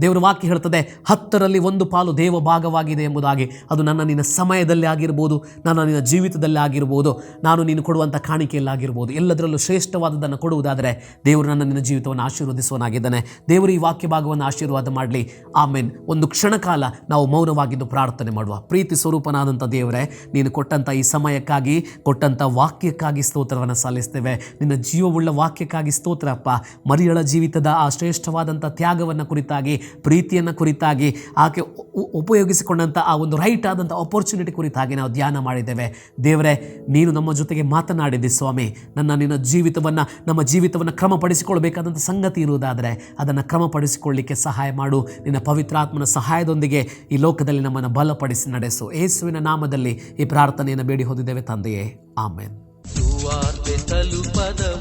ದೇವರ ವಾಕ್ಯ ಹೇಳ್ತದೆ ಹತ್ತರಲ್ಲಿ ಒಂದು ಪಾಲು ದೇವ ಭಾಗವಾಗಿದೆ ಎಂಬುದಾಗಿ. ಅದು ನನ್ನ ನಿನ್ನ ಸಮಯದಲ್ಲಿ ಆಗಿರ್ಬೋದು, ನನ್ನ ನಿನ್ನ ಜೀವಿತದಲ್ಲಿ ಆಗಿರ್ಬೋದು, ನಾನು ನೀನು ಕೊಡುವಂಥ ಕಾಣಿಕೆಯಲ್ಲಿ ಆಗಿರ್ಬೋದು. ಎಲ್ಲದರಲ್ಲೂ ಶ್ರೇಷ್ಠವಾದದ್ದನ್ನು ಕೊಡುವುದಾದರೆ ದೇವರು ನನ್ನ ನಿನ್ನ ಜೀವಿತವನ್ನು ಆಶೀರ್ವದಿಸುವನಾಗಿದ್ದಾನೆ ದೇವರು ಈ ವಾಕ್ಯ ಭಾಗವನ್ನು ಆಶೀರ್ವಾದ ಮಾಡಲಿ. ಆಮೇನ್. ಒಂದು ಕ್ಷಣಕಾಲ ನಾವು ಮೌನವಾಗಿದ್ದು ಪ್ರಾರ್ಥನೆ ಮಾಡುವ. ಪ್ರೀತಿ ಸ್ವರೂಪನಾದಂಥ ದೇವರೇ, ನೀನು ಕೊಟ್ಟಂಥ ಈ ಸಮಯಕ್ಕಾಗಿ, ಕೊಟ್ಟಂಥ ವಾಕ್ಯಕ್ಕಾಗಿ ಸ್ತೋತ್ರವನ್ನು ಸಲ್ಲಿಸ್ತೇವೆ. ನಿನ್ನ ಜೀವವುಳ್ಳ ವಾಕ್ಯಕ್ಕಾಗಿ ಸ್ತೋತ್ರಪ್ಪ ಮರಿಯಳ ಜೀವಿತದ ಆ ಶ್ರೇಷ್ಠವಾದಂಥ ತ್ಯಾಗವನ್ನು ಕುರಿತಾಗಿ ಪ್ರೀತಿಯನ್ನು ಕುರಿತಾಗಿ ಆಕೆ ಉಪಯೋಗಿಸಿಕೊಂಡಂಥ ಆ ಒಂದು ರೈಟ್ ಆದಂಥ ಅಪರ್ಚುನಿಟಿ ಕುರಿತಾಗಿ ನಾವು ಧ್ಯಾನ ಮಾಡಿದ್ದೇವೆ. ದೇವರೇ, ನೀನು ನಮ್ಮ ಜೊತೆಗೆ ಮಾತನಾಡಿದ್ದಿ ಸ್ವಾಮಿ. ನನ್ನ, ನಿನ್ನ ಜೀವಿತವನ್ನು, ನಮ್ಮ ಜೀವಿತವನ್ನು ಕ್ರಮಪಡಿಸಿಕೊಳ್ಬೇಕಾದಂಥ ಸಂಗತಿ ಇರುವುದಾದರೆ ಅದನ್ನು ಕ್ರಮಪಡಿಸಿಕೊಳ್ಳಲಿಕ್ಕೆ ಸಹಾಯ ಮಾಡು. ನಿನ್ನ ಪವಿತ್ರಾತ್ಮನ ಸಹಾಯದೊಂದಿಗೆ ಈ ಲೋಕದಲ್ಲಿ ನಮ್ಮನ್ನು ಬಲಪಡಿಸಿ ನಡೆಸು. ಯೇಸುವಿನ ನಾಮದಲ್ಲಿ ಈ ಪ್ರಾರ್ಥನೆಯನ್ನು ಬೇಡಿ ಹೊಂದಿದ್ದೇವೆ ತಂದೆಯೇ. ಆಮೇನ್. ತಲುಪದ